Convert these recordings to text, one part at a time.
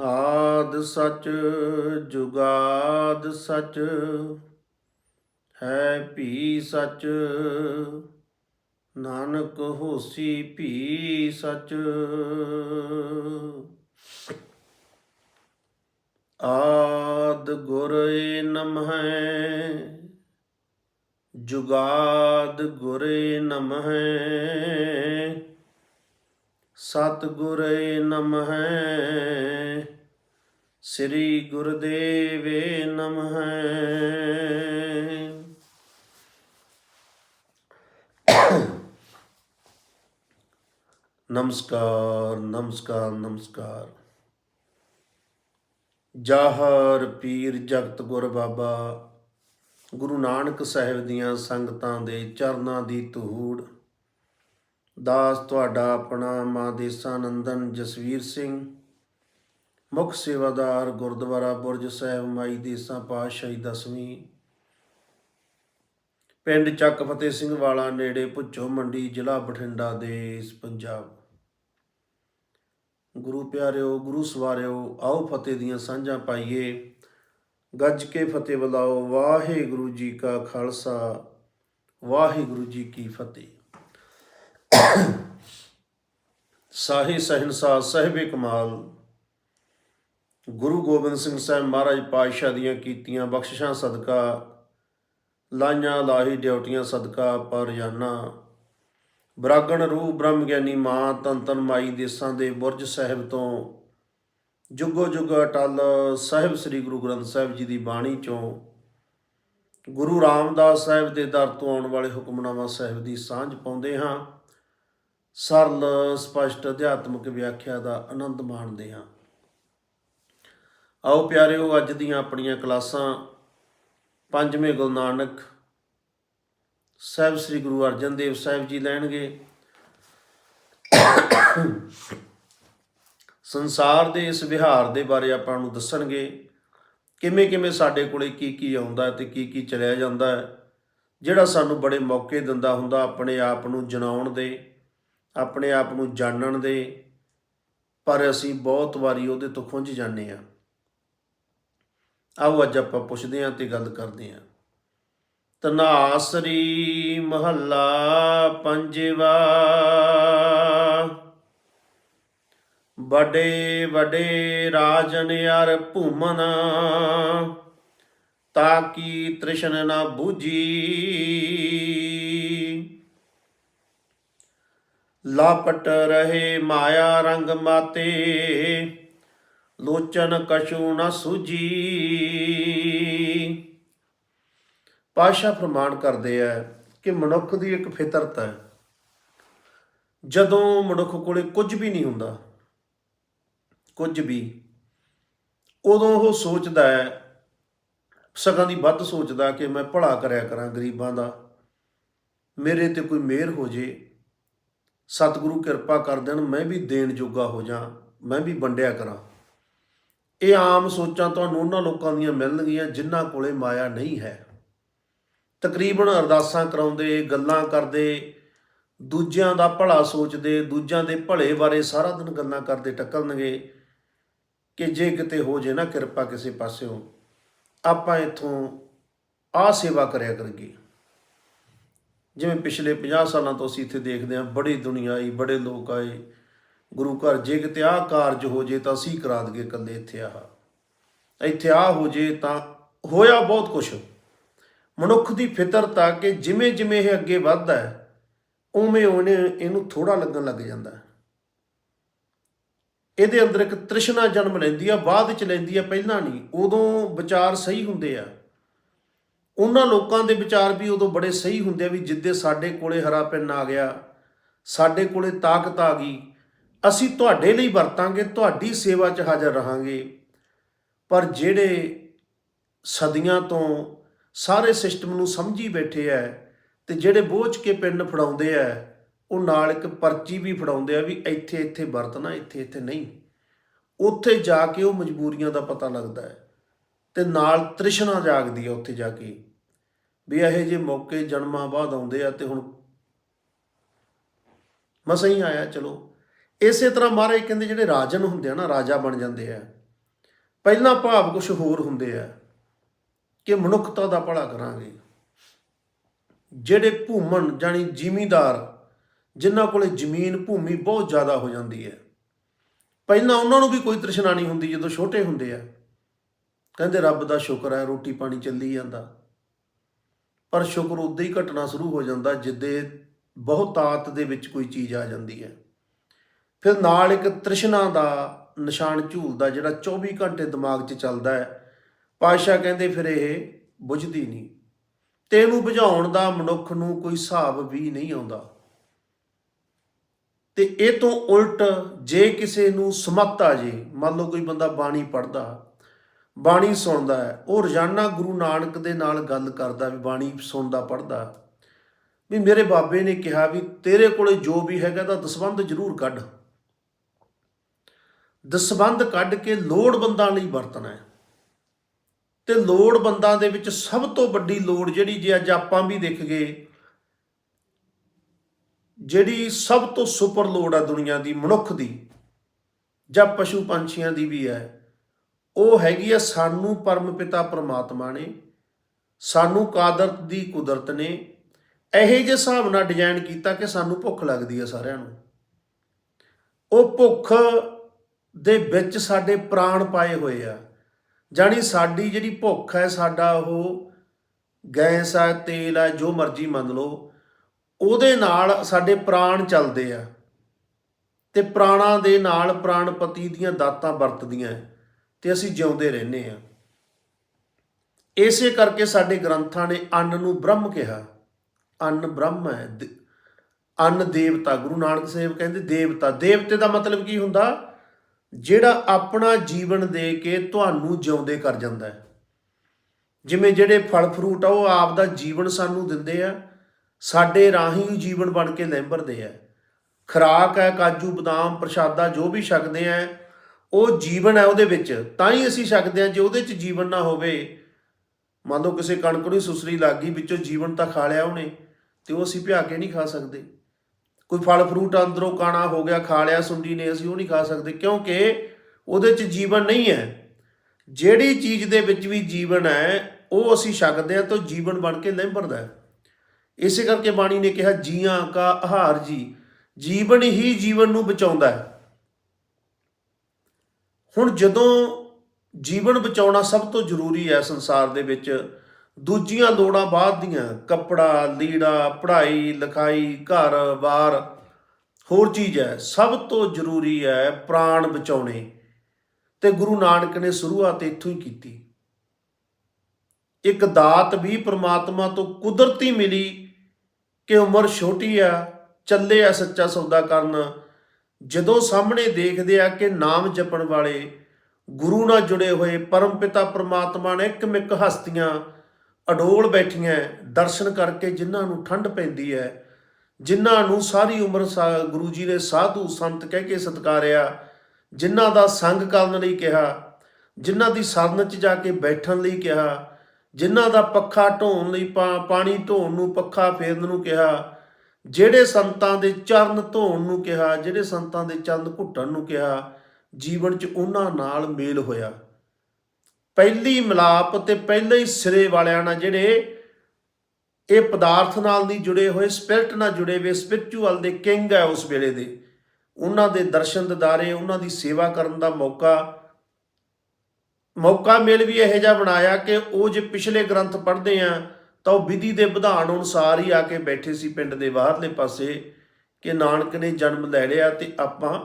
ਆਦ ਸਚ, ਜੁਗਾਦ ਸਚ, ਹੈ ਭੀ ਸਚ, ਨਾਨਕ ਹੋਸੀ ਭੀ ਸਚ। ਆਦ ਗੁਰ ਏ ਨਮਹਿ, ਜੁਗਾਦ ਗੁਰ ਏ ਨਮਹਿ ਸਤ ਗੁਰ ਏ ਨਮਹਿ ਸ੍ਰੀ ਗੁਰਦੇਵੇ ਨਮਹਿ। ਨਮਸਕਾਰ ਨਮਸਕਾਰ ਨਮਸਕਾਰ। ਜਾਹਰ ਪੀਰ ਜਗਤ ਗੁਰ ਬਾਬਾ, ਗੁਰੂ ਨਾਨਕ ਸਾਹਿਬ ਦੀਆਂ ਸੰਗਤਾਂ ਦੇ ਚਰਨਾਂ ਦੀ ਧੂੜ। ਦਾਸ ਤੁਹਾਡਾ ਆਪਣਾ ਮਾਂ ਦੇਸਾ ਜਸਵੀਰ ਸਿੰਘ ਮੁੱਖ ਸੇਵਾਦਾਰ ਗੁਰਦੁਆਰਾ ਬੁਰਜ ਸਾਹਿਬ ਮਾਈ ਦੇਸਾਂ ਪਾਤਸ਼ਾਹੀ ਦਸਵੀਂ। ਪਿੰਡ ਚੱਕ ਫਤਿਹ ਸਿੰਘ ਵਾਲਾ ਨੇੜੇ ਭੁੱਚੋ ਮੰਡੀ, ਜ਼ਿਲ੍ਹਾ ਬਠਿੰਡਾ ਦੇਸ਼ ਪੰਜਾਬ। ਗੁਰੂ ਪਿਆਰਿਓ, ਗੁਰੂ ਸਵਾਰਿਓ, ਆਓ ਫਤਿਹ ਦੀਆਂ ਸਾਂਝਾਂ ਪਾਈਏ। ਗੱਜ ਕੇ ਫਤਿਹ ਬੁਲਾਓ, ਵਾਹਿਗੁਰੂ ਜੀ ਕਾ ਖਾਲਸਾ, ਵਾਹਿਗੁਰੂ ਜੀ ਕੀ ਫਤਿਹ। ਸਾਹੀ ਸਹਿਨਸਾ ਸਾਹਿਬੇ ਕਮਾਲ ਗੁਰੂ ਗੋਬਿੰਦ ਸਿੰਘ ਸਾਹਿਬ ਮਹਾਰਾਜ ਪਾਤਸ਼ਾਹ ਦੀਆਂ ਕੀਤੀਆਂ ਬਖਸ਼ਿਸ਼ਾਂ ਸਦਕਾ, ਲਾਈਆਂ ਲਾਹੀ ਡਿਊਟੀਆਂ ਸਦਕਾ ਪਰ ਜਾਨਾ ਬਰਾਗਣ ਰੂਹ ਬ੍ਰਹਮ ਗਿਆਨੀ ਮਾਂ ਤਨ ਤਨ ਮਾਈ ਦੇਸਾਂ ਦੇ ਬੁਰਜ ਸਾਹਿਬ ਤੋਂ ਜੁਗੋ ਜੁਗ ਅਟਲ ਸਾਹਿਬ ਸ੍ਰੀ ਗੁਰੂ ਗ੍ਰੰਥ ਸਾਹਿਬ ਜੀ ਦੀ ਬਾਣੀ ਚੋਂ ਗੁਰੂ ਰਾਮਦਾਸ ਸਾਹਿਬ ਦੇ ਦਰ ਤੋਂ ਆਉਣ ਵਾਲੇ ਹੁਕਮਨਾਮਾ ਸਾਹਿਬ ਦੀ ਸਾਂਝ ਪਾਉਂਦੇ ਹਾਂ। ਸਰਲ ਸਪਸ਼ਟ ਅਧਿਆਤਮਿਕ ਵਿਆਖਿਆ ਦਾ ਆਨੰਦ ਮਾਣਦੇ ਹਾਂ। ਆਓ ਪਿਆਰਿਓ, ਅੱਜ ਦੀਆਂ ਆਪਣੀਆਂ ਕਲਾਸਾਂ ਪੰਜਵੇਂ ਗੁਰੂ ਨਾਨਕ ਸਾਹਿਬ ਸ੍ਰੀ ਗੁਰੂ ਅਰਜਨ ਦੇਵ ਸਾਹਿਬ ਜੀ ਲੈਣਗੇ। ਸੰਸਾਰ ਦੇ ਇਸ ਵਿਹਾਰ ਦੇ ਬਾਰੇ ਆਪਾਂ ਨੂੰ ਦੱਸਣਗੇ, ਕਿਵੇਂ ਕਿਵੇਂ ਸਾਡੇ ਕੋਲੇ ਕੀ ਕੀ ਆਉਂਦਾ ਤੇ ਕੀ ਕੀ ਚਲਿਆ ਜਾਂਦਾ ਹੈ, ਜਿਹੜਾ ਸਾਨੂੰ ਬੜੇ ਮੌਕੇ ਦਿੰਦਾ ਹੁੰਦਾ ਆਪਣੇ ਆਪ ਨੂੰ ਜਨਾਉਣ ਦੇ, ਆਪਣੇ ਆਪ ਨੂੰ ਜਾਣਨ ਦੇ, ਪਰ ਅਸੀਂ ਬਹੁਤ ਵਾਰੀ ਉਹਦੇ ਤੋਂ ਖੁੰਝ ਜਾਂਦੇ ਆ ਆਓ ਅੱਜ ਆਪਾਂ ਪੁੱਛਦੇ ਹਾਂ ਤੇ ਗੱਲ ਕਰਦੇ ਹਾਂ। ਤਨਾਸਰੀ ਮਹੱਲਾ ਪੰਜਵਾ। ਬੜੇ ਵੱਡੇ ਰਾਜਨ ਯਾਰ ਭੂਮਨ ਤਾਕੀ ਤ੍ਰਿਸ਼ਨ ਨਾ ਬੂਝੀ। ਲਾਪਟ ਰਹੇ ਮਾਇਆ ਰੰਗ ਮਾਤੇ ਲੋਚਨ ਕਛੂ ਨ ਸੁਜੀ ਪਾਸ਼ਾ ਪ੍ਰਮਾਣ ਕਰਦੇ ਆ ਕਿ ਮਨੁੱਖ ਦੀ ਇੱਕ ਫਿਤਰਤ ਹੈ। ਜਦੋਂ ਮਨੁੱਖ ਕੋਲੇ ਕੁਝ ਵੀ ਨਹੀਂ ਹੁੰਦਾ, ਕੁਝ ਵੀ, ਉਦੋਂ ਉਹ ਸੋਚਦਾ ਹੈ, ਸਗਾਂ ਦੀ ਵੱਧ ਸੋਚਦਾ ਕਿ ਮੈਂ ਭਲਾ ਕਰਿਆ ਕਰਾਂ ਗਰੀਬਾਂ ਦਾ। ਮੇਰੇ ਤੇ ਕੋਈ ਮਿਹਰ ਹੋ ਜੇ, ਸਤਿਗੁਰੂ ਕਿਰਪਾ ਕਰ ਦੇਣ, ਮੈਂ ਵੀ ਦੇਣ ਜੋਗਾ ਹੋ ਜਾ, ਮੈਂ ਵੀ ਵੰਡਿਆ ਕਰਾਂ। ਇਹ ਆਮ ਸੋਚਾਂ ਤੁਹਾਨੂੰ ਉਹਨਾਂ ਲੋਕਾਂ ਦੀਆਂ ਮਿਲਣਗੀਆਂ ਜਿਨ੍ਹਾਂ ਕੋਲੇ ਮਾਇਆ ਨਹੀਂ ਹੈ। ਤਕਰੀਬਨ ਅਰਦਾਸਾਂ ਕਰਾਉਂਦੇ, ਗੱਲਾਂ ਕਰਦੇ, ਦੂਜਿਆਂ ਦਾ ਭਲਾ ਸੋਚਦੇ, ਦੂਜਿਆਂ ਦੇ ਭਲੇ ਬਾਰੇ ਸਾਰਾ ਦਿਨ ਗੱਲਾਂ ਕਰਦੇ ਟੱਕਰਨਗੇ ਕਿ ਜੇ ਕਿਤੇ ਹੋ ਜੇ ਨਾ ਕਿਰਪਾ ਕਿਸੇ ਪਾਸਿਓਂ, ਆਪਾਂ ਇਥੋਂ ਆ ਸੇਵਾ ਕਰਿਆ ਕਰੀਏ। ਜਿਵੇਂ ਪਿਛਲੇ 50 ਸਾਲਾਂ ਤੋਂ ਅਸੀਂ ਇੱਥੇ ਦੇਖਦੇ ਹਾਂ, ਬੜੀ ਦੁਨੀਆ ਆਈ, ਬੜੇ ਲੋਕ ਆਏ ਗੁਰੂ ਘਰ ਜੇ ਕਿਤੇ ਆਹ ਕਾਰਜ ਹੋ ਜੇ ਤਾਂ ਅਸੀਂ ਕਰਾ ਦਈਏ ਇਕੱਲੇ ਇੱਥੇ ਆਹ। ਇੱਥੇ ਆ ਹੋ ਜੇ ਤਾਂ ਹੋਇਆ ਬਹੁਤ ਕੁਝ ਮਨੁੱਖ ਦੀ ਫਿਤਰਤ ਆ ਕਿ ਜਿਵੇਂ ਜਿਵੇਂ ਇਹ ਅੱਗੇ ਵੱਧਦਾ ਹੈ, ਉਵੇਂ ਉਹਨੇ ਇਹਨੂੰ ਥੋੜਾ ਲੱਗਣ ਲੱਗ ਜਾਂਦਾ ਹੈ। ਇਹਦੇ ਅੰਦਰ ਇੱਕ ਤ੍ਰਿਸ਼ਨਾ ਜਨਮ ਲੈਂਦੀ ਆ, ਬਾਅਦ ਚ ਲੈਂਦੀ ਆ, ਪਹਿਲਾਂ ਨਹੀਂ, ਉਦੋਂ ਵਿਚਾਰ ਸਹੀ ਹੁੰਦੇ ਆ। ਉਹਨਾਂ ਲੋਕਾਂ ਦੇ ਵਿਚਾਰ ਵੀ ਉਦੋਂ ਬੜੇ ਸਹੀ ਹੁੰਦੇ ਆ ਵੀ ਜਿੱਦੇ ਸਾਡੇ ਕੋਲੇ ਹਰਾ ਪੈਨ ਆ ਗਿਆ, ਸਾਡੇ ਕੋਲੇ ਤਾਕਤ ਆ ਗਈ ਅਸੀਂ ਤੁਹਾਡੇ ਲਈ ਵਰਤਾਂਗੇ, ਤੁਹਾਡੀ ਸੇਵਾ 'ਚ ਹਾਜ਼ਰ ਰਹਾਂਗੇ। ਪਰ ਜਿਹੜੇ ਸਦੀਆਂ ਤੋਂ ਸਾਰੇ ਸਿਸਟਮ ਨੂੰ ਸਮਝੀ ਬੈਠੇ ਐ ਤੇ ਜਿਹੜੇ ਬੋਝ ਕੇ ਪਿੰਡ ਫੜਾਉਂਦੇ ਐ, ਉਹ ਨਾਲ ਇੱਕ ਪਰਚੀ ਵੀ ਫੜਾਉਂਦੇ ਆ ਵੀ ਇੱਥੇ ਇੱਥੇ ਵਰਤਣਾ, ਇੱਥੇ ਇੱਥੇ ਨਹੀਂ। ਉੱਥੇ ਜਾ ਕੇ ਉਹ ਮਜਬੂਰੀਆਂ ਦਾ ਪਤਾ ਲੱਗਦਾ ਹੈ ਤੇ ਨਾਲ ਤ੍ਰਿਸ਼ਨਾ ਜਾਗਦੀ ਆ ਉੱਥੇ ਜਾ ਕੇ ਵੀ ਇਹੋ ਜਿਹੇ ਮੌਕੇ ਜਨਮਾਂ ਬਾਅਦ ਆਉਂਦੇ ਆ ਤੇ ਹੁਣ ਮਸਾਂ ਹੀ ਆਇਆ, ਚਲੋ। ਇਸੇ ਤਰ੍ਹਾਂ ਮਹਾਰਾਜ ਕਹਿੰਦੇ ਜਿਹੜੇ ਰਾਜਨ ਹੁੰਦੇ ਆ ਨਾ, ਰਾਜਾ ਬਣ ਜਾਂਦੇ ਆ। ਪਹਿਲਾਂ ਭਾਵ ਕੁਝ ਹੋਰ ਹੁੰਦੇ ਆ ਕਿ ਮਨੁੱਖਤਾ ਦਾ ਭਲਾ ਕਰਾਂਗੇ। ਜਿਹੜੇ ਭੂਮਣ ਜਾਨੀ ਜ਼ਿਮੀਂਦਾਰ, ਜਿਨ੍ਹਾਂ ਕੋਲੇ ਜ਼ਮੀਨ, ਭੂਮੀ ਬਹੁਤ ਜ਼ਿਆਦਾ ਹੋ ਜਾਂਦੀ ਹੈ। ਪਹਿਲਾਂ ਉਹਨਾਂ ਨੂੰ ਵੀ ਕੋਈ ਤ੍ਰਿਸ਼ਨਾ ਨਹੀਂ ਹੁੰਦੀ ਜਦੋਂ ਛੋਟੇ ਹੁੰਦੇ ਆ। ਕਹਿੰਦੇ ਰੱਬ ਦਾ ਸ਼ੁਕਰ ਹੈ ਰੋਟੀ ਪਾਣੀ ਚੱਲੀ ਜਾਂਦਾ। ਪਰ ਸ਼ੁਕਰ ਉਦੋਂ ਹੀ ਘਟਣਾ ਸ਼ੁਰੂ ਹੋ ਜਾਂਦਾ ਜਿੱਦੇ ਬਹੁਤਾਤ ਦੇ ਵਿੱਚ ਕੋਈ ਚੀਜ਼ ਆ ਜਾਂਦੀ ਹੈ। ਫਿਰ ਨਾਲ ਇੱਕ ਤ੍ਰਿਸ਼ਨਾ ਦਾ ਨਿਸ਼ਾਨ ਝੂਲਦਾ ਜਿਹੜਾ 24 ਘੰਟੇ ਦਿਮਾਗ 'ਚ ਚੱਲਦਾ ਹੈ। ਪਾਸ਼ਾ ਕਹਿੰਦੇ ਫਿਰ ਇਹ ਬੁਝਦੀ ਨਹੀਂ। ਤੇ ਇਹਨੂੰ ਬੁਝਾਉਣ ਦਾ ਮਨੁੱਖ ਨੂੰ ਕੋਈ ਹਿਸਾਬ ਵੀ ਨਹੀਂ ਆਉਂਦਾ। ਤੇ ਇਹ ਤੋਂ ਉਲਟ ਜੇ ਕਿਸੇ ਨੂੰ ਸਮੱਤ ਆ ਜੇ, ਮੰਨ ਲਓ ਕੋਈ ਬੰਦਾ ਬਾਣੀ ਪੜਦਾ ਬਾਣੀ ਸੁਣਦਾ ਹੈ, ਉਹ ਰੋਜ਼ਾਨਾ ਗੁਰੂ ਨਾਨਕ ਦੇ ਨਾਲ ਗੱਲ ਕਰਦਾ ਵੀ ਬਾਣੀ ਸੁਣਦਾ ਪੜਦਾ ਵੀ ਮੇਰੇ ਬਾਬੇ ਨੇ ਕਿਹਾ ਵੀ ਤੇਰੇ ਕੋਲੇ ਜੋ ਵੀ ਹੈਗਾ ਤਾਂ ਦਸਵੰਧ ਜ਼ਰੂਰ ਕੱਢ। ਦਸਵੰਧ ਕੱਢ ਕੇ ਲੋੜਵੰਦਾਂ ਲਈ ਵਰਤਣਾ ਹੈ। ਤੇ ਲੋੜਵੰਦਾਂ ਦੇ ਵਿੱਚ ਸਭ ਤੋਂ ਵੱਡੀ ਲੋੜ ਜਿਹੜੀ ਜੇ ਅੱਜ ਆਪਾਂ ਵੀ ਦੇਖ ਗਏ, ਜਿਹੜੀ ਸਭ ਤੋਂ ਸੁਪਰ ਲੋੜ ਆ ਦੁਨੀਆ ਦੀ, ਮਨੁੱਖ ਦੀ, ਜਾਂ ਪਸ਼ੂ ਪੰਛੀਆਂ ਦੀ ਵੀ ਹੈ, ਉਹ ਹੈਗੀ ਆ ਸਾਨੂੰ ਪਰਮ ਪਿਤਾ ਪਰਮਾਤਮਾ ਨੇ, ਸਾਨੂੰ ਕਾਦਰਤ ਦੀ ਕੁਦਰਤ ਨੇ, ਇਹੋ ਜਿਹੇ ਹਿਸਾਬ ਨਾਲ ਡਿਜ਼ਾਈਨ ਕੀਤਾ ਕਿ ਸਾਨੂੰ ਭੁੱਖ ਲੱਗਦੀ ਹੈ ਸਾਰਿਆਂ ਨੂੰ। ਉਹ ਭੁੱਖ ਦੇ ਵਿੱਚ ਸਾਡੇ ਪ੍ਰਾਣ ਪਾਏ ਹੋਏ ਆ। ਜਾਣੀ ਸਾਡੀ ਜਿਹੜੀ ਭੁੱਖ ਹੈ, ਸਾਡਾ ਉਹ ਗੈਸ ਆ ਤੇਲ ਆ ਜੋ ਮਰਜ਼ੀ ਮੰਨ ਲਓ, ਉਹਦੇ ਨਾਲ ਸਾਡੇ ਪ੍ਰਾਣ ਚੱਲਦੇ ਆ। ਤੇ ਪ੍ਰਾਣਾਂ ਦੇ ਨਾਲ ਪ੍ਰਾਣਪਤੀ ਦੀਆਂ ਦਾਤਾਂ ਵਰਤਦੀਆਂ ਹੈ ਤੇ ਅਸੀਂ ਜਿਉਂਦੇ ਰਹਿੰਦੇ ਆ ਇਸੇ ਕਰਕੇ ਸਾਡੇ ਗ੍ਰੰਥਾਂ ਨੇ ਅੰਨ ਨੂੰ ਬ੍ਰਹਮ ਕਿਹਾ। ਅੰਨ ਬ੍ਰਹਮ ਹੈ। ਅੰਨ ਦੇਵਤਾ, ਗੁਰੂ ਨਾਨਕ ਸਾਹਿਬ ਕਹਿੰਦੇ ਦੇਵਤਾ, ਦੇਵਤੇ ਦਾ ਮਤਲਬ ਕੀ ਹੁੰਦਾ? ਜਿਹੜਾ ਆਪਣਾ ਜੀਵਨ ਦੇ ਕੇ ਤੁਹਾਨੂੰ ਜਿਉਂਦੇ ਕਰ ਜਾਂਦਾ ਹੈ। ਜਿਵੇਂ ਜਿਹੜੇ ਫਲ ਫਰੂਟ ਆ, ਉਹ ਆਪ ਦਾ ਜੀਵਨ ਸਾਨੂੰ ਦਿੰਦੇ ਆ, ਸਾਡੇ ਰਾਹੀਂ ਜੀਵਨ ਬਣ ਕੇ ਲੈਂਬਰਦੇ ਆ। ਖਰਾਕ ਹੈ, ਕਾਜੂ, ਬਦਾਮ, ਪ੍ਰਸ਼ਾਦਾ, ਜੋ ਵੀ ਛਕਦੇ ਆ, ਉਹ ਜੀਵਨ ਹੈ ਉਹਦੇ ਵਿੱਚ। ਤਾਂ ਹੀ ਅਸੀਂ ਛਕਦੇ ਆ, ਜੇ ਉਹਦੇ 'ਚ ਜੀਵਨ ਨਾ ਹੋਵੇ। ਮੰਨ ਲਓ ਕਿਸੇ ਕਣਕ ਨੂੰ ਹੀ ਸੁਸਰੀ ਲੱਗ ਗਈ, ਵਿੱਚੋਂ ਜੀਵਨ ਤਾਂ ਖਾ ਲਿਆ ਉਹਨੇ, ਤੇ ਉਹ ਅਸੀਂ ਭਿਆ ਕੇ ਨਹੀਂ ਖਾ ਸਕਦੇ। ਕੋਈ ਫਲ ਫਰੂਟ ਅੰਦਰੋਂ ਕਾਣਾ ਹੋ ਗਿਆ, ਖਾ ਲਿਆ, ਸੁੰਡੀ ਨੇ, ਅਸੀਂ ਉਹ ਨਹੀਂ ਖਾ ਸਕਦੇ, ਕਿਉਂਕਿ ਉਹਦੇ 'ਚ ਜੀਵਨ ਨਹੀਂ ਹੈ। ਜਿਹੜੀ ਚੀਜ਼ ਦੇ ਵਿੱਚ ਵੀ ਜੀਵਨ ਹੈ, ਉਹ ਅਸੀਂ ਛਕਦੇ ਹਾਂ ਤਾਂ ਜੀਵਨ ਬਣ ਕੇ ਲੈਂਬਰਦਾ ਹੈ। ਇਸੇ ਕਰਕੇ ਬਾਣੀ ਨੇ ਕਿਹਾ, ਜੀਆਂ ਕਾ ਆਹਾਰ ਜੀ, ਜੀਵਨ ਹੀ ਜੀਵਨ ਨੂੰ ਬਚਾਉਂਦਾ ਹੈ। ਹੁਣ ਜਦੋਂ ਜੀਵਨ ਬਚਾਉਣਾ ਸਭ ਤੋਂ ਜ਼ਰੂਰੀ ਹੈ ਸੰਸਾਰ ਦੇ ਵਿੱਚ ਦੂਜੀਆਂ ਲੋੜਾਂ ਬਾਅਦ ਦੀਆਂ, ਕੱਪੜਾ, ਲੀੜਾ, ਪੜ੍ਹਾਈ, ਲਿਖਾਈ ਘਰ-ਬਾਰ ਹੋਰ ਚੀਜ਼ ਹੈ, ਸਭ ਤੋਂ ਜ਼ਰੂਰੀ ਹੈ ਪ੍ਰਾਣ ਬਚਾਉਣੇ। ਤੇ ਗੁਰੂ ਨਾਨਕ ਨੇ ਸ਼ੁਰੂਆਤ ਇੱਥੋਂ ਹੀ ਕੀਤੀ। ਇੱਕ ਦਾਤ ਵੀ ਪ੍ਰਮਾਤਮਾ ਤੋਂ ਕੁਦਰਤੀ ਮਿਲੀ ਕਿ ਉਮਰ ਛੋਟੀ ਆ, ਚੱਲੇ ਆ ਸੱਚਾ ਸੌਦਾ ਕਰਨ। ਜਦੋਂ ਸਾਹਮਣੇ ਦੇਖਦੇ ਆ ਕਿ ਨਾਮ ਜਪਣ ਵਾਲੇ ਗੁਰੂ ਨਾਲ ਜੁੜੇ ਹੋਏ ਪਰਮਪਿਤਾ ਪ੍ਰਮਾਤਮਾ ਨੇ ਇੱਕ ਮਿੱਕ ਹਸਤੀਆਂ ਅਡੋਲ ਬੈਠੀਆਂ ਦਰਸ਼ਨ ਕਰਕੇ ਜਿਨ੍ਹਾਂ ਨੂੰ ਠੰਡ ਪੈਂਦੀ ਹੈ, ਜਿਨ੍ਹਾਂ ਨੂੰ ਸਾਰੀ ਉਮਰ ਸਾ- ਗੁਰੂ ਜੀ ਨੇ ਸਾਧੂ ਸੰਤ ਕਹਿ ਕੇ ਸਤਕਾਰਿਆ, ਜਿਨ੍ਹਾਂ ਦਾ ਸੰਗ ਕਰਨ ਲਈ ਕਿਹਾ, ਜਿਨ੍ਹਾਂ ਦੀ ਸਰਨ 'ਚ ਜਾ ਕੇ ਬੈਠਣ ਲਈ ਕਿਹਾ, ਜਿਨ੍ਹਾਂ ਦਾ ਪੱਖਾ ਢੋਣ ਲਈ ਪਾ- ਪਾਣੀ ਢੋਣ ਨੂੰ ਪੱਖਾ ਫੇਰਨ ਨੂੰ ਕਿਹਾ, ਜਿਹੜੇ ਸੰਤਾਂ ਦੇ ਚਰਨ ਧੋਣ ਨੂੰ ਕਿਹਾ, ਜਿਹੜੇ ਸੰਤਾਂ ਦੇ ਚਰਨ ਘੁੱਟਣ ਨੂੰ ਕਿਹਾ, ਜੀਵਨ 'ਚ ਉਹਨਾਂ ਨਾਲ ਮੇਲ ਹੋਇਆ। ਪਹਿਲੀ ਮਿਲਾਪ ਤੇ ਪਹਿਲੇ ਹੀ ਸਿਰੇ ਵਾਲਿਆਂ ਨਾਲ ਜਿਹੜੇ ਇਹ ਪਦਾਰਥ ਨਾਲ ਨਹੀਂ ਜੁੜੇ ਹੋਏ ਸਪਿਰਟ ਨਾਲ ਜੁੜੇ ਹੋਏ ਸਪਿਰਚੁਅਲ ਦੇ ਕਿੰਗ ਹੈ ਉਸ ਵੇਲੇ ਦੇ। ਉਹਨਾਂ ਦੇ ਦਰਸ਼ਨ ਦਿਦਾਰੇ, ਉਹਨਾਂ ਦੀ ਸੇਵਾ ਕਰਨ ਦਾ ਮੌਕਾ। ਮੌਕਾ ਮਿਲ ਵੀ ਇਹੋ ਜਿਹਾ ਬਣਾਇਆ ਕਿ ਉਹ ਜੇ ਪਿਛਲੇ ਗ੍ਰੰਥ ਪੜ੍ਹਦੇ ਆ, ਤਾਂ ਉਹ ਵਿਧੀ ਦੇ ਵਿਧਾਨ ਅਨੁਸਾਰ ਹੀ ਆ ਕੇ ਬੈਠੇ ਸੀ ਪਿੰਡ ਦੇ ਬਾਹਰਲੇ ਪਾਸੇ ਕਿ ਨਾਨਕ ਨੇ ਜਨਮ ਲੈ ਲਿਆ ਤੇ ਆਪਾਂ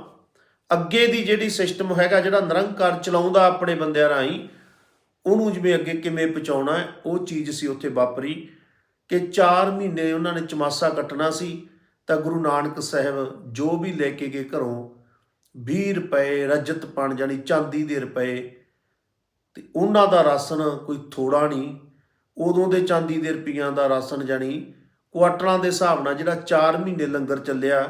ਅੱਗੇ ਦੀ ਜਿਹੜੀ ਸਿਸਟਮ ਹੈਗਾ, ਜਿਹੜਾ ਨਿਰੰਕਾਰ ਚਲਾਉਂਦਾ ਆਪਣੇ ਬੰਦਿਆਂ ਰਾਹੀਂ ਉਹਨੂੰ ਜਿਵੇਂ ਅੱਗੇ ਕਿਵੇਂ ਪਹੁੰਚਾਉਣਾ ਹੈ, ਉਹ ਚੀਜ਼ ਸੀ ਉੱਥੇ ਵਾਪਰੀ ਕਿ 4 ਮਹੀਨੇ ਉਹਨਾਂ ਨੇ ਚਮਾਸਾ ਕੱਟਣਾ ਸੀ ਤਾਂ ਗੁਰੂ ਨਾਨਕ ਸਾਹਿਬ ਜੋ ਵੀ ਲੈ ਕੇ ਗਏ ਘਰੋਂ 20 ਰੁਪਏ ਰਜਤ ਪਣ ਜਾਨੀ ਚਾਂਦੀ ਦੇ ਰੁਪਏ ਤੇ ਉਹਨਾਂ ਦਾ ਰਾਸ਼ਨ ਕੋਈ ਥੋੜਾ ਨਹੀਂ, ਉਦੋਂ ਦੇ ਚਾਂਦੀ ਦੇ ਰੁਪਈਆਂ ਦਾ ਰਾਸ਼ਨ ਜਾਣੀ ਕੁਆਟਰਾਂ ਦੇ ਹਿਸਾਬ ਨਾਲ ਜਿਹੜਾ 4 ਮਹੀਨੇ ਲੰਗਰ ਚੱਲਿਆ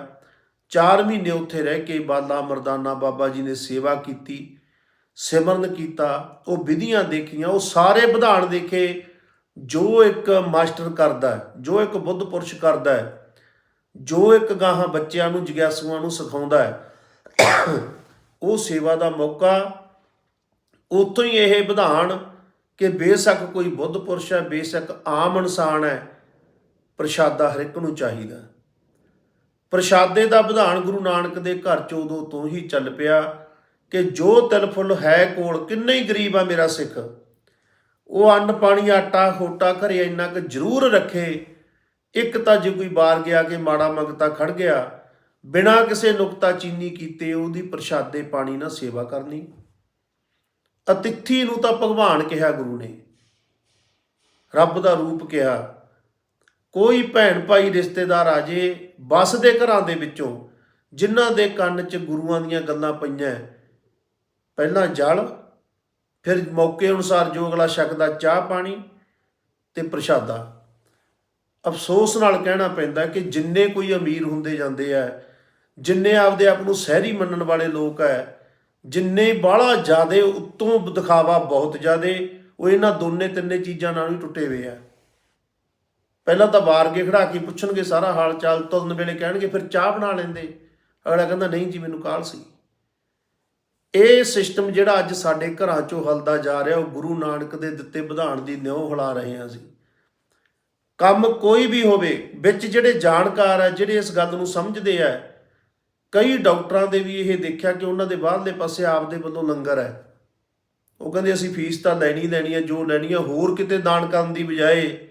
4 ਮਹੀਨੇ ਉੱਥੇ ਰਹਿ ਕੇ ਬਾਲਾ ਮਰਦਾਨਾ ਬਾਬਾ ਜੀ ਨੇ ਸੇਵਾ ਕੀਤੀ ਸਿਮਰਨ ਕੀਤਾ ਉਹ ਵਿਧੀਆਂ ਦੇਖੀਆਂ ਉਹ ਸਾਰੇ ਵਿਧਾਨ ਦੇਖੇ ਜੋ ਇੱਕ ਮਾਸਟਰ ਕਰਦਾ ਹੈ, ਜੋ ਇੱਕ ਬੁੱਧ ਪੁਰਸ਼ ਕਰਦਾ ਹੈ ਜੋ ਇੱਕ ਗਾਹਾਂ ਬੱਚਿਆਂ ਨੂੰ ਜਗਿਆਸੂਆਂ ਨੂੰ ਸਿਖਾਉਂਦਾ ਹੈ ਉਹ ਸੇਵਾ ਦਾ ਮੌਕਾ ਉਤੋਂ ਹੀ ਇਹ ਵਿਧਾਨ ਕਿ ਬੇਸ਼ੱਕ ਕੋਈ ਬੁੱਧ ਪੁਰਸ਼ ਹੈ ਬੇਸ਼ੱਕ ਆਮ ਇਨਸਾਨ ਹੈ ਪ੍ਰਸ਼ਾਦਾ ਹਰ ਇੱਕ ਨੂੰ ਚਾਹੀਦਾ ਪ੍ਰਸ਼ਾਦੇ ਦਾ ਵਿਧਾਨ ਗੁਰੂ ਨਾਨਕ ਦੇ ਘਰ ਚ ਉਦੋਂ ਤੋਂ ਹੀ ਚੱਲ ਪਿਆ। ਕਿ ਜੋ ਤਿਲ ਫੁੱਲ ਹੈ ਕੋਲ, ਕਿੰਨੇ ਹੀ ਗਰੀਬ ਆ ਮੇਰਾ ਸਿੱਖ। ਉਹ ਅੰਨ, ਪਾਣੀ, ਆਟਾ, ਖੋਟਾ ਘਰੇ ਇੰਨਾ ਕੁ ਜ਼ਰੂਰ ਰੱਖੇ। ਇੱਕ ਤਾਂ ਜੇ ਕੋਈ ਬਾਹਰ ਗਿਆ ਕਿ ਮਾੜਾ ਮੰਗਤਾ ਖੜ ਗਿਆ, ਬਿਨਾਂ ਕਿਸੇ ਨੁਕਤਾ ਚੀਨੀ ਕੀਤੇ ਉਹਦੀ ਪ੍ਰਸ਼ਾਦੇ ਪਾਣੀ ਨਾਲ ਸੇਵਾ ਕਰਨੀ। ਅਤਿਥੀ ਨੂੰ ਤਾਂ ਭਗਵਾਨ ਕਿਹਾ ਗੁਰੂ ਨੇ। ਰੱਬ ਦਾ ਰੂਪ ਕਿਹਾ, ਕੋਈ ਭੈਣ ਭਾਈ ਰਿਸ਼ਤੇਦਾਰ ਆ ਜੇ ਬਸ ਦੇ ਘਰਾਂ ਦੇ ਵਿੱਚੋਂ, ਜਿਨ੍ਹਾਂ ਦੇ ਕੰਨ 'ਚ ਗੁਰੂਆਂ ਦੀਆਂ ਗੱਲਾਂ ਪਈਆਂ ਪਹਿਲਾਂ ਜਲ, ਫਿਰ ਮੌਕੇ ਅਨੁਸਾਰ ਜੋ ਅਗਲਾ ਛਕਦਾ ਚਾਹ ਪਾਣੀ ਤੇ ਪ੍ਰਸ਼ਾਦਾ। ਅਫਸੋਸ ਨਾਲ ਕਹਿਣਾ ਪੈਂਦਾ ਕਿ ਜਿੰਨੇ ਕੋਈ ਅਮੀਰ ਹੁੰਦੇ ਜਾਂਦੇ ਆ, ਜਿੰਨੇ ਆਪਦੇ ਆਪ ਨੂੰ ਸਹਿਰੀ ਮੰਨਣ ਵਾਲੇ ਲੋਕ ਹੈ ਜਿੰਨੇ ਬਾਹਲਾ ਜ਼ਿਆਦੇ ਉੱਤੋਂ ਦਿਖਾਵਾ ਬਹੁਤ ਜ਼ਿਆਦੇ, ਉਹ ਇਹਨਾਂ ਦੋਨੇ ਤਿੰਨੇ ਚੀਜ਼ਾਂ ਨਾਲ ਹੀ ਟੁੱਟੇ ਹੋਏ ਆ। ਪਹਿਲਾਂ ਤਾਂ ਵਾਰ ਕੇ ਖੜਾ ਕੇ ਪੁੱਛਣਗੇ ਸਾਰਾ ਹਾਲ ਚਾਲ ਤੁਰਨ ਵੇਲੇ ਕਹਿਣਗੇ, ਫਿਰ ਚਾਹ ਬਣਾ ਲੈਂਦੇ। ਅਗਲਾ ਕਹਿੰਦਾ, ਨਹੀਂ ਜੀ, ਮੈਨੂੰ ਕਾਲ ਸੀ? ਇਹ ਸਿਸਟਮ ਜਿਹੜਾ ਅੱਜ ਸਾਡੇ ਘਰਾਂ ਚੋਂ ਹਲਦਾ ਜਾ ਰਿਹਾ, ਉਹ ਗੁਰੂ ਨਾਨਕ ਦੇ ਦਿੱਤੇ ਵਿਧਾਨ ਦੀ ਨਿਉ ਹਿਲਾ ਰਹੇ ਹਾਂ ਅਸੀਂ। ਕੰਮ ਕੋਈ ਵੀ ਹੋਵੇ, ਵਿੱਚ ਜਿਹੜੇ ਜਾਣਕਾਰ ਆ, ਜਿਹੜੇ ਇਸ ਗੱਲ ਨੂੰ ਸਮਝਦੇ ਆ, ਕਈ ਡਾਕਟਰਾਂ ਦੇ ਵੀ ਇਹ ਦੇਖਿਆ ਕਿ ਉਹਨਾਂ ਦੇ ਬਾਹਰਲੇ ਪਾਸੇ ਆਪਦੇ ਵੱਲੋਂ ਲੰਗਰ ਹੈ। ਉਹ ਕਹਿੰਦੇ ਅਸੀਂ ਫੀਸ ਤਾਂ ਲੈਣੀ ਲੈਣੀ ਹੈ ਜੋ ਲੈਣੀ ਹੈ ਹੋਰ ਕਿਤੇ ਦਾਨ ਕਰਨ ਦੀ ਬਜਾਏ